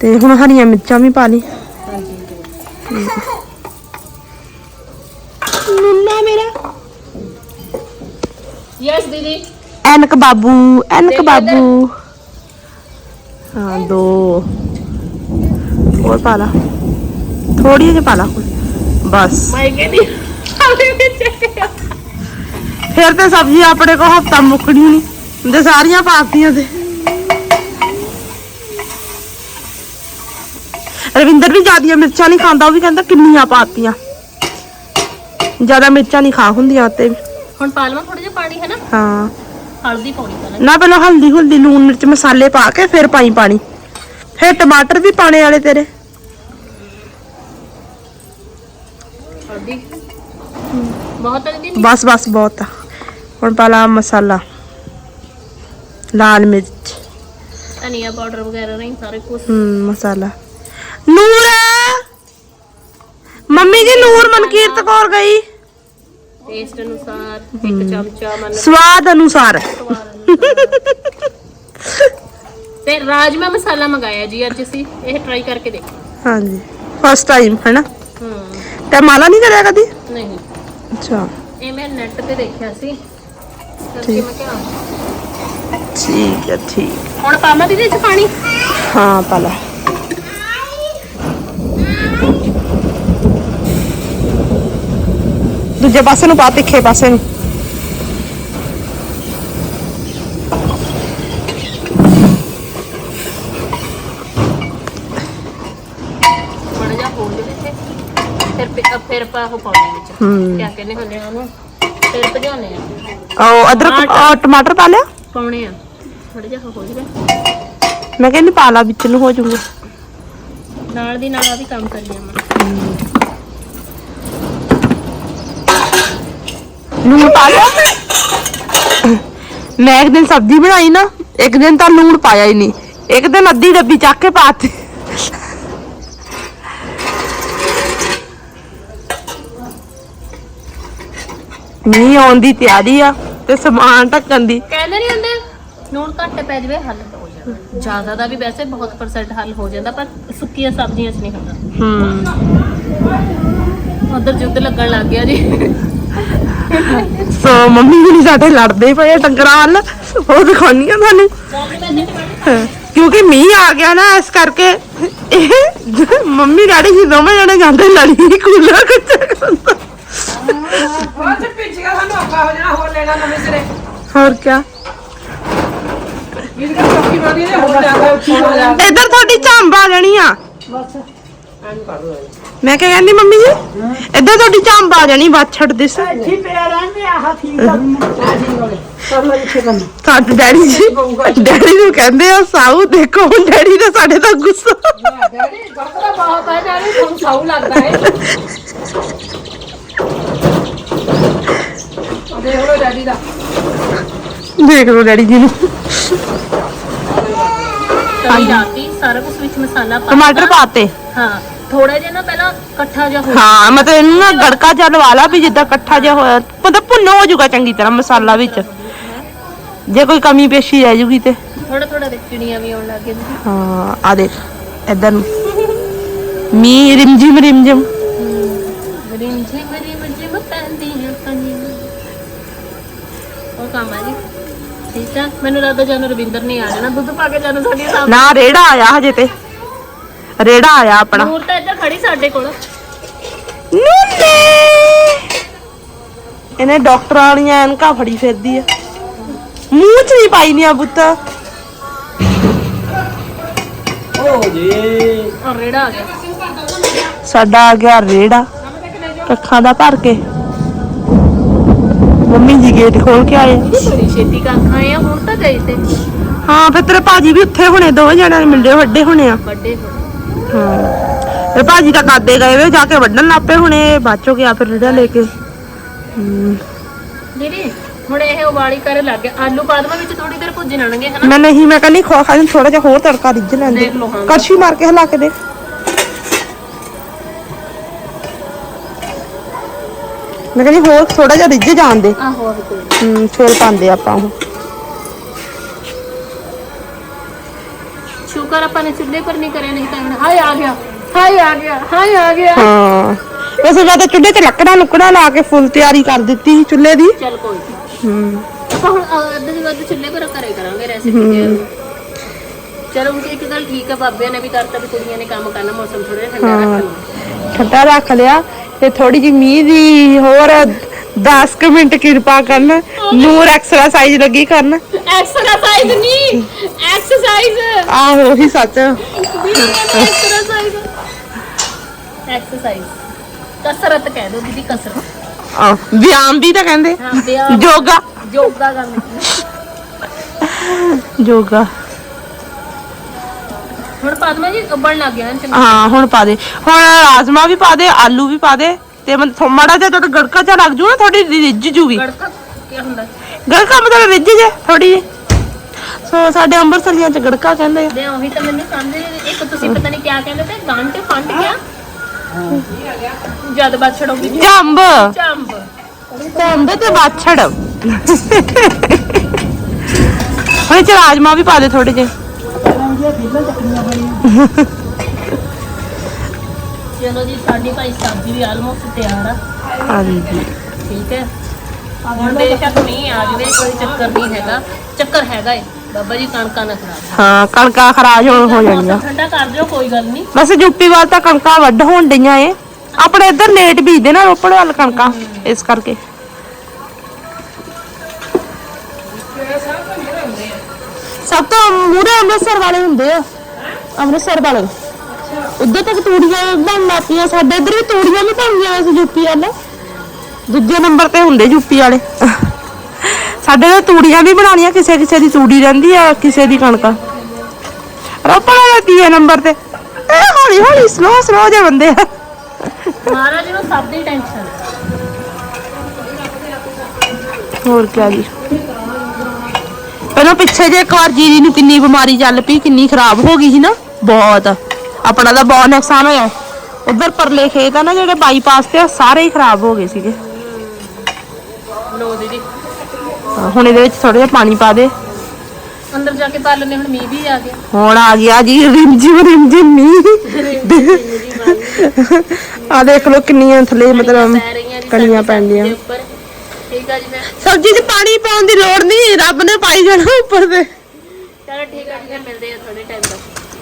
S2: ਤੇ ਹੁਣ ਹਰੀਆਂ ਮਿਰਚਾਂ ਵੀ ਪਾ ਲਈ। ਨੁੰਨਾ ਮੇਰਾ
S1: ਯੈਸ ਦੀਦੀ
S2: ਐਨਕ ਬਾਬੂ ਐਨਕ ਬਾਬੂ ਹਾਂ ਦੋ ਹੋਰ ਪਾ ਲਾ ਥੋੜੀ ਜਿਹੀ ਪਾ ਲਾ ਹੁਣ। ਬਸ
S1: ਕਹਿੰਦੀ ਵਿੱਚ
S2: ਫਿਰ ਤੇ ਸਬਜ਼ੀ ਆਪਣੇ ਕੋ ਹਫਤਾ ਮੁੱਕਣੀ ਨਹੀਂ ਤੇ ਸਾਰੀਆਂ ਪਾਤੀਆਂ ਤੇ ਰਵਿੰਦਰ ਵੀ ਜਿਆਦੀਆਂ ਮਿਰਚਾਂ ਨਹੀਂ ਖਾਂਦਾ ਉਹ ਵੀ ਕਹਿੰਦਾ ਕਿੰਨੀਆਂ ਪਾਤੀਆਂ ਜ਼ਿਆਦਾ ਮਿਰਚਾਂ ਨਹੀਂ ਖਾ ਹੁੰਦੀਆਂ ਤੇ ਵੀ।
S1: ਹੁਣ ਪਾ ਲਵਾਂ ਥੋੜਾ ਜਿਹਾ ਪਾਣੀ ਹੈ ਨਾ
S2: ਹਾਂ।
S1: ਹਲਦੀ ਪਾਉਣੀ ਪਹਿਲਾਂ।
S2: ਨਾ ਪਹਿਲਾਂ ਹਲਦੀ ਹੁਲਦੀ ਲੂਣ ਮਿਰਚ ਮਸਾਲੇ ਪਾ ਕੇ ਫਿਰ ਪਾਈ ਪਾਣੀ। ਫਿਰ ਟਮਾਟਰ ਵੀ ਪਾਣੇ ਵਾਲੇ ਤੇਰੇ।
S1: ਹਲਦੀ। ਬਹੁਤ ਹੈ ਦੀਦੀ।
S2: ਬਸ ਬਸ ਬਹੁਤ ਆ। ਹੁਣ ਪਾ ਲਾ ਮਸਾਲਾ। ਲਾਲ ਮਿਰਚ।
S1: ਧਨੀਆ ਪਾਊਡਰ ਵਗੈਰਾ ਨਹੀਂ ਸਾਰੇ ਕੁਝ
S2: ਹੂੰ ਮਸਾਲਾ। ਨੂਰ! ਮੰਮੀ ਜੀ ਨੂਰ ਮਨਕੀਰਤ ਕੌਰ ਗਈ।
S1: ਟੇਸਟ ਅਨੁਸਾਰ ਇੱਕ ਚਮਚਾ ਮੰਨ ਲਓ।
S2: ਸਵਾਦ ਅਨੁਸਾਰ।
S1: ਸਵਾਦ ਅਨੁਸਾਰ। ਤੇ ਰਾਜਮਾ ਮਸਾਲਾ ਮੰਗਾਇਆ ਜੀ ਅੱਜ ਅਸੀਂ ਇਹ ਟਰਾਈ ਕਰਕੇ ਦੇਖੋ।
S2: ਹਾਂਜੀ ਫਸਟ ਟਾਈਮ ਹੈਨਾ?
S1: ਹੂੰ।
S2: ਤੇ ਮਾਲਾ ਨਹੀਂ ਕਰਿਆ ਕਦੀ?
S1: ਨਹੀਂ।
S2: ਅੱਛਾ।
S1: ਇਹ ਮੈਂ ਨੈਟ ਤੇ ਦੇਖਿਆ ਸੀ। ਕਰਕੇ ਮੈਂ ਕਿਹਾ
S2: ਠੀਕ ਹੈ ਠੀਕ।
S1: ਹੁਣ ਪਾਵਾਂ ਦੀਦੀ ਇਹ ਚ ਪਾਣੀ?
S2: ਹਾਂ ਪਾ ਦੂਜੇ ਪਾਸੇ ਨੂੰ ਪਾ ਤਿੱਖੇ ਪਾਸੇ ਨੂੰ।
S1: ਦੇ ਵਿੱਚ। ਫਿਰ ਪਿ- ਫਿਰ ਪਾ ਉਹ ਪਾਉਣੇ ਵਿੱਚ।
S2: ਹੂੰ।
S1: ਕਿਆ ਕਹਿੰਦੇ ਹੁੰਦੇ ਆ ਉਹਨੂੰ? ਫਿਰ ਭਜਾਉਣੇ ਆ।
S2: ਉਹ ਅਦਰਕ ਉਹ ਟਮਾਟਰ ਪਾ ਲਿਆ?
S1: ਪਾਉਣੇ ਆ। ਥੋੜਾ ਜਿਹਾ ਹੋ ਜਾਵੇ
S2: ਮੈਂ ਕਹਿੰਦੀ ਪਾ ਲਾ ਵਿੱਚ ਨੂੰ ਹੋ ਜਾਊਗਾ
S1: ਨਾਲ ਦੀ ਨਾਲ ਆ ਵੀ ਕੰਮ ਕਰੀ ਜਾਵਾਂ
S2: ਲੂਣ ਪਾ ਲਿਆ ਮੈਂ? ਇੱਕ ਦਿਨ ਸਬਜ਼ੀ ਬਣਾਈ ਨਾ ਇੱਕ ਦਿਨ ਤਾਂ ਲੂਣ ਪਾਇਆ ਹੀ ਨਹੀਂ। ਇੱਕ ਦਿਨ ਅੱਧੀ ਡੱਬੀ ਚੱਕ ਕੇ ਪਾਤੀ ਮੀਂਹ ਆਉਣ ਦੀ ਤਿਆਰੀ ਆ ਤੇ ਸਮਾਨ ਢੱਕਣ ਦੀ।
S1: ਕਹਿੰਦੇ ਨਹੀਂ ਹੁੰਦੇ ਨੂਣ ਘੱਟ ਪੈ ਜਾਵੇ ਹੱਲ ਹੋ ਜਾਂਦਾ। ਜ਼ਿਆਦਾ ਦਾ ਵੀ ਵੈਸੇ ਬਹੁਤ ਪਰਸੈਂਟ ਹੱਲ ਹੋ ਜਾਂਦਾ ਪਰ ਸੁੱਕੀਆਂ ਸਬਜ਼ੀਆਂ 'ਚ ਨਹੀਂ ਹੁੰਦਾ।
S2: ਹੂੰ।
S1: ਉਧਰ ਜੁੱਧ ਲੱਗਣ ਲੱਗ ਗਿਆ ਜੀ।
S2: ਸੋ ਮੰਮੀ ਵੀ ਸਾਡੇ ਲੜਦੇ ਪਏ ਆ ਡੰਗਰਾਂ ਵੱਲ ਉਹ ਦਿਖਾਉਣੀ ਆ ਤੁਹਾਨੂੰ ਕਿਉਂਕਿ ਮੀਂਹ ਆ ਗਿਆ ਨਾ ਇਸ ਕਰਕੇ ਇਹ ਮੰਮੀ ਡੈਡੀ ਜੀ ਦੋਵੇਂ ਜਣੇ ਜਾਂਦੇ ਲੜੀ ਕੂਲਰ
S3: ਉਹ ਤੇ ਪਿੱਛੇ ਸਾਨੂੰ ਔਖਾ ਹੋ ਜਾਣਾ ਹੋਰ ਲੈਣਾ ਨਵੇਂ ਸਿਰੇ।
S2: ਹੋਰ ਕੀ
S3: ਵੀਰ ਦਾ ਚੌਕੀ ਮਾਰੀ ਨੇ ਹੋਰ ਲਿਆਦਾ ਉੱਚੀ ਹੋ ਜਾ
S2: ਇੱਧਰ ਤੁਹਾਡੀ ਝੰਬ ਆ ਜਾਣੀ ਆ।
S3: ਬਸ ਐਨ ਕਰ ਦੋ
S2: ਮੈਂ ਕਿਹਾ ਕਹਿੰਦੀ ਮੰਮੀ ਜੀ ਏਦਾਂ ਤੁਹਾਡੀ ਝੰਬ ਆ ਜਾਣੀ ਬਾਛੜ ਦਿਸ
S3: ਇੱਥੇ ਪਿਆ ਰਹਿੰਦੇ ਆਹ ਠੀਕ ਆ। ਆ ਠੀਕ ਹੋ ਗਏ ਕਰ ਲੋ ਇੱਥੇ ਕੰਮ
S2: ਸਾਡੇ ਡੈਡੀ ਜੀ ਡੈਡੀ ਨੂੰ ਕਹਿੰਦੇ ਆ ਸਾਊ ਦੇਖੋ ਹੁਣ ਡੈਡੀ ਦਾ ਸਾਡੇ ਦਾ ਗੁੱਸਾ।
S3: ਡੈਡੀ ਗੜਕਦਾ ਬਹੁਤ ਹੈ ਡੈਡੀ ਤੁਹਾਨੂੰ ਸਾਊ ਲੱਗਦਾ ਹੈ ਉਹ ਦੇਖ ਲੋ ਡੈਡੀ ਦਾ।
S2: ਦੇਖ ਲਓ ਡੈਡੀ ਜੀ ਨੂੰ।
S1: ਤਰੀ ਲਾਤੀ ਸਾਰਾ ਕੁਝ ਵਿੱਚ ਮਸਾਲਾ ਪਾ
S2: ਟਮਾਟਰ ਪਾਤੇ।
S1: ਹਾਂ। ਥੋੜਾ ਜਿਹਾ ਨਾ ਪਹਿਲਾਂ ਇਕੱਠਾ ਜਿਹਾ ਹੋ
S2: ਹਾਂ ਮਤਲਬ ਇਹਨੂੰ ਨਾ ਗੜਕਾ ਜਿਹਾ ਲਵਾ ਲਾ ਵੀ ਜਿੱਦਾਂ ਇਕੱਠਾ ਜਿਹਾ ਹੋਇਆ। ਪਤਾ ਭੁੰਨ ਹੋ ਜਾਊਗਾ ਚੰਗੀ ਤਰ੍ਹਾਂ ਮਸਾਲਾ ਵਿੱਚ। ਜੇ ਕੋਈ ਕਮੀ ਪੇਸ਼ੀ ਰਹਿ ਜੂਗੀ ਤੇ।
S1: ਥੋੜਾ ਥੋੜਾ ਦੇ ਚਿੜੀਆਂ ਵੀ ਆਉਣ ਲੱਗ ਗਈਆਂ।
S2: ਹਾਂ ਆ ਦੇਖ ਇਧਰ ਨੂੰ। ਮੀ ਰਿਮਝਿਮ ਰਿਮਝਿਮ।
S1: ਰਿਮ ਝਿਮ ਰਿਮ ਝਿਮ ਪੈਂਦੀਆਂ ਪਾਣੀਆਂ ਉਹ ਕੰਮ ਹੈ ਜੀ? ਠੀਕ ਹੈ ਮੈਨੂੰ ਲੱਗਦਾ ਜਾਨੂੰ ਰਵਿੰਦਰ ਨਹੀਂ ਆ ਜਾਣਾ। ਦੁੱਧ ਪਾ ਕੇ ਜਾਨੂੰ ਸਾਡੀ ਸਾਹਮਣੇ।
S2: ਨਾ ਰੇੜਾ ਆਇਆ ਹਜੇ ਤੇ। ਰੇੜਾ ਆਇਆ ਆਪਣਾ।
S1: ਨੂਰ ਤਾਂ ਇੱਧਰ ਖੜੀ ਸਾਡੇ ਕੋਲ।
S2: ਨੂਨੇ ਇਹਨੇ ਡਾਕਟਰਾਂ ਵਾਲੀਆਂ ਐਨਕਾਂ ਫੜੀ ਫਿਰਦੀ ਆ। ਮੂੰਹ ਚ ਵੀ ਪਾਈ ਨਹੀਂ ਆ ਪੁੱਤ।
S1: ਔਰ ਰੇੜਾ ਆ ਗਿਆ।
S2: ਸਾਡਾ ਆ ਗਿਆ ਰੇੜਾ। ਕੱਖਾਂ ਦਾ ਭਰ ਕੇ। ਮੰਮੀ ਜੀ ਗੇਟ ਖੋਲ ਕੇ ਆਏ
S1: ਬੜੀ ਛੇਤੀ ਕੱਖ ਆਏ ਆ ਹੁਣ ਤਾਂ ਗਏ ਤੇ।
S2: ਹਾਂ ਫਿਰ ਤੇਰੇ ਭਾਜੀ ਵੀ ਉੱਥੇ ਹੋਣੇ ਦੋਵੇਂ ਜਣਿਆਂ ਦੇ ਮੁੰਡੇ ਵੱਡੇ ਹੋਣੇ ਆ।
S1: ਵੱਡੇ।
S2: ਹਾਂ। ਤੇ ਭਾਜੀ ਤਾਂ ਕਾਦੇ ਗਏ ਵੇ ਜਾ ਕੇ ਵੱਢਣ ਲੱਪੇ ਹੁਣੇ ਬਾਅਦ ਚੋਂ ਗਿਆ ਫਿਰ ਰੇੜਾ ਲੈ ਕੇ। ਹਮ,
S1: ਦੀਦੀ ਹੁਣ ਇਹ ਉਬਾਲੀ ਕਰਨ ਲੱਗ ਗਿਆ ਆਲੂ ਪਾਦਮਾ ਵਿੱਚ ਥੋੜੀ ਦੇਰ ਭੁੱਜ ਜਾਣਗੇ ਹਨਾ?
S2: ਮੈਂ ਨਹੀਂ ਮੈਂ ਕਹਿੰਦੀ ਖੋ ਖਾਲੀ ਥੋੜਾ ਜਿਹਾ ਹੋਰ ਤੜਕਾ ਰਿੱਝ ਲੈਂਦੇ
S1: ਦੇਖ ਲਓ, ਹਾਂ।
S2: ਕੜਛੀ ਮਾਰ ਕੇ ਹਿਲਾ ਕੇ ਦੇ। ਮੈਂ ਕਹਿੰਦੀ ਹੋਰ ਥੋੜਾ ਜਿਹਾ ਰਿੱਝ ਜਾਣ ਦੇ।
S1: ਆਹੋ ਆਹੋ ਕੋਈ ਨੀ।
S2: ਹਮ, ਫਿਰ ਪਾਉਂਦੇ ਆਪਾਂ ਉਹ
S1: ਸ਼ੁਕਰ ਆਪਾਂ ਨੇ ਚੁੱਲ੍ਹੇ ਪਰ ਨਹੀਂ ਕਰਿਆ ਨਹੀਂ ਤਾਂ ਹਾਏ ਆ ਗਿਆ ਹਾਏ ਆ ਗਿਆ ਹਾਏ ਆ ਗਿਆ।
S2: ਹਾਂ। ਮੈਂ ਤਾਂ ਚੁੱਲ੍ਹੇ ਤੇ ਲੱਕੜਾਂ ਲੁਕੜਾਂ ਲਾ ਕੇ ਫੁੱਲ ਤਿਆਰੀ ਕਰ ਦਿੱਤੀ ਸੀ ਚੁੱਲ੍ਹੇ ਦੀ।
S1: ਚੱਲ ਕੋਈ ਨੀ।
S2: ਹੂੰ।
S1: ਆਪਾਂ ਹੁਣ ਅਹ, ਅੱਧੇ ਦੀ ਵੱਧ ਚੁੱਲ੍ਹੇ ਪਰ ਕਰੇ ਕਰਾਂਗੇ ਰੈਸਿਪੀ ਚਲੋ ਹੁਣ ਇੱਕ ਗੱਲ ਠੀਕ ਹੈ ਬਾਬਿਆਂ ਨੇ ਵੀ ਕਰਤਾ ਵੀ ਕੁੜੀਆਂ ਨੇ ਕੰਮ ਕਰਨਾ ਮੌਸਮ ਥੋੜਾ ਠੰਡਾ
S2: ਹਾਂ।
S1: ਰੱਖਣਾ
S2: ਠੰਡਾ ਰੱਖ ਲਿਆ ਤੇ ਥੋੜੀ ਜਿਹੀ ਮੀਂਹ ਦੀ ਹੋਰ 10 ਕੁ ਮਿੰਟ ਕਿਰਪਾ ਕਰਨ ਨੂਰ ਐਕਸਰਸਾਈਜ਼ ਲੱਗੀ ਕਰਨ।
S1: ਐਕਸਰਸਾਈਜ਼ ਨਹੀਂ ਐਕਸਰਸਾਈਜ਼
S2: ਆਹੋ ਹੀ ਸੱਚ।
S1: ਐਕਸਰਸਾਈਜ਼ ਐਕਸਰਸਾਈਜ਼ ਕਸਰਤ ਕਹਿ ਦੋ ਦੀਦੀ ਕਸਰਤ।
S2: ਆ ਵਿਆਮ ਵੀ ਤਾਂ ਕਹਿੰਦੇ।
S1: ਹਾਂ ਵਿਆਹ
S2: ਯੋਗਾ।
S1: ਯੋਗਾ ਕਰਨਾ।
S2: ਯੋਗਾ।
S1: ਹੁਣ ਪਦਮਾ ਜੀ ਉੱਬਲਣ ਲੱਗ ਗਿਆ ਨਾ ਚੰਗਾ।
S2: ਹਾਂ ਹੁਣ ਪਾ ਦੇ। ਹੁਣ ਰਾਜਮਾ ਵੀ ਪਾ ਦੇ ਆਲੂ ਵੀ ਪਾ ਦੇ। ਤੇ ਮਨ ਥੋ- ਮਾੜਾ ਜਿਹਾ ਜਦ ਗੜਕਾ ਜਿਹਾ ਲੱਗ ਜੂ ਨਾ ਥੋੜੀ ਰਿੱਝ ਜੂਗੀ।
S1: ਗੜਕਾ ਕੀ ਹੁੰਦਾ?
S2: ਗੜਕਾ ਮਤਲਬ ਰਿੱਝ ਜੇ ਥੋੜੀ ਜਿਹੀ। ਸੋ ਸਾਡੇ ਅੰਮ੍ਰਿਤਸਰੀਆਂ ਚ ਗੜਕਾ ਕਹਿੰਦੇ ਆ।
S1: ਦੇ ਉਹੀ ਤਾਂ ਮੈਨੂੰ ਸਮਝ ਨਹੀਂ ਇੱਕ ਤੁਸੀਂ ਪਤਾ ਨਹੀਂ ਕਿਆ ਕਹਿੰਦੇ ਤੇ ਗੰਢ ਫੰਡ ਗਿਆ ਜਦ ਬਾਤ ਛੜੋਗੀ
S2: ਜੰਬ
S1: ਚੰਬ
S2: ਜੰਬ ਤੇ ਬਾਛੜ। ਹੁਣ ਚ ਰਾਜਮਾ ਵੀ ਪਾ ਦੇ ਥੋੜੇ ਜਿਹੇ।
S1: ਚਲੋ ਜੀ ਸਾਡੀ ਭਾਈ ਸਬਜ਼ੀ ਵੀ ਆਲਮੋਸਟ ਤਿਆਰ ਆ।
S2: ਹਾਂਜੀ।
S1: ਠੀਕ ਹੈ। ਹੁਣ ਬੇਸ਼ੱਕ ਨਹੀਂ ਆ ਜਵੇ ਕੋਈ ਚੱਕਰ ਨਹੀਂ ਹੈਗਾ। ਚੱਕਰ ਹੈਗਾ ਏ। ਬਾਬਾ ਜੀ ਕਣਕਾਂ ਨਾ ਖਰਾਬ।
S2: ਹਾਂ ਕਣਕਾਂ ਖਰਾਜ ਹੋਣ ਹੋ ਜਾਣੀਆਂ।
S1: ਠੰਡਾ ਕਰ ਦਿਓ ਕੋਈ ਗੱਲ ਨਹੀਂ।
S2: ਵੈਸੇ ਯੂਪੀ ਵੱਲ ਤਾਂ ਕਣਕਾਂ ਵੱਢ ਹੋਣ ਡਈਆਂ ਏ। ਆਪਣੇ ਇੱਧਰ ਲੇਟ ਬੀਜਦੇ ਨਾ ਰੋਪੜ ਵੱਲ ਕਣਕਾਂ ਇਸ ਕਰਕੇ। ਸਭ ਤੋਂ ਮੂਰੇ ਅੰਮ੍ਰਿਤਸਰ ਵਾਲੇ ਹੁੰਦੇ ਆ। ਅੰਮ੍ਰਿਤਸਰ ਵਾਲੇ। ਉੱਧਰ ਤੱਕ ਤੂੜੀਆਂ ਬਣ ਲਾਤੀਆਂ ਸਾਡੇ ਇੱਧਰ ਵੀ ਤੂੜੀਆਂ ਵੀ ਬਣ ਗਈਆਂ ਸੀ ਯੂਪੀ ਵੱਲ। ਦੂਜੇ ਨੰਬਰ ਤੇ ਹੁੰਦੇ ਯੂਪੀ ਵਾਲੇ। ਸਾਡੇ ਤਾਂ ਤੂੜੀਆਂ ਵੀ ਬਣਾਉਣੀਆਂ ਕਿਸੇ ਕਿਸੇ ਦੀ ਤੂੜੀ ਰਹਿੰਦੀ ਆ ਕਿਸੇ ਦੀ ਕਣਕਾਂ। ਰੋਪੜ ਵਾਲੇ ਤੀਏ ਨੰਬਰ ਤੇ? ਇਹ ਹੌਲੀ ਹੌਲੀ ਸਲੋ ਸਲੋ ਜਿਹੇ ਬੰਦੇ ਆ।
S1: ਮਹਾਰਾਜ ਨੂੰ ਸਭ ਦੀ ਟੈਨਸ਼ਨ
S2: ਹੋਰ ਕੀ ਜੀ? ਪਹਿਲਾਂ ਪਿੱਛੇ ਜੇ ਇੱਕ ਵਾਰ ਜੀਰੀ ਨੂੰ ਕਿੰਨੀ ਬਿਮਾਰੀ ਚੱਲ ਪਈ ਕਿੰਨੀ ਖਰਾਬ ਹੋ ਗਈ ਸੀ ਨਾ ਬਹੁਤ। ਆਪਣਾ ਤਾਂ ਬਹੁਤ ਨੁਕਸਾਨ ਹੋਇਆ। ਉਧਰ ਪਰਲੇ ਖੇਤ ਆ ਨਾ ਜਿਹੜੇ ਬਾਈਪਾਸ ਤੇ ਸਾਰੇ ਹੀ ਖਰਾਬ ਹੋ ਗਏ ਸੀਗੇ।
S1: ਲੋ ਦੀਦੀ।
S2: ਹਾਂ, ਹੁਣ ਇਹਦੇ ਵਿੱਚ ਥੋੜਾ ਜਿਹਾ ਪਾਣੀ ਪਾ ਦੇ।
S1: ਅੰਦਰ ਜਾ ਕੇ ਪਾ ਹੁਣ ਮੀਂਹ ਵੀ ਆ ਗਿਆ।
S2: ਹੁਣ ਆ ਗਿਆ ਜੀ ਰਿਮਝਿਮ ਰਿਮਝਿਮ ਮੀਂਹ। ਆ ਦੇਖ ਲਓ ਕਿੰਨੀਆਂ ਥੱਲੇ ਮਤਲਬ
S1: ਪੈ ਰਹੀਆਂ ਜੀ
S2: ਕਣੀਆਂ ਪੈਂਦੀਆਂ
S1: ਸਬਜ਼ੀ ਦੇ ਉੱਪਰ। ਠੀਕ ਆ ਜੀ ਮੈਂ।
S2: ਸਬਜ਼ੀ 'ਚ ਪਾਣੀ ਪਾਉਣ ਦੀ ਲੋੜ ਨਹੀਂ ਰੱਬ ਨੇ ਪਾਈ ਜਾਣਾ ਉੱਪਰ ਤੇ।
S1: ਚਲੋ ਠੀਕ ਆ ਜੀ ਫਿਰ ਮਿਲਦੇ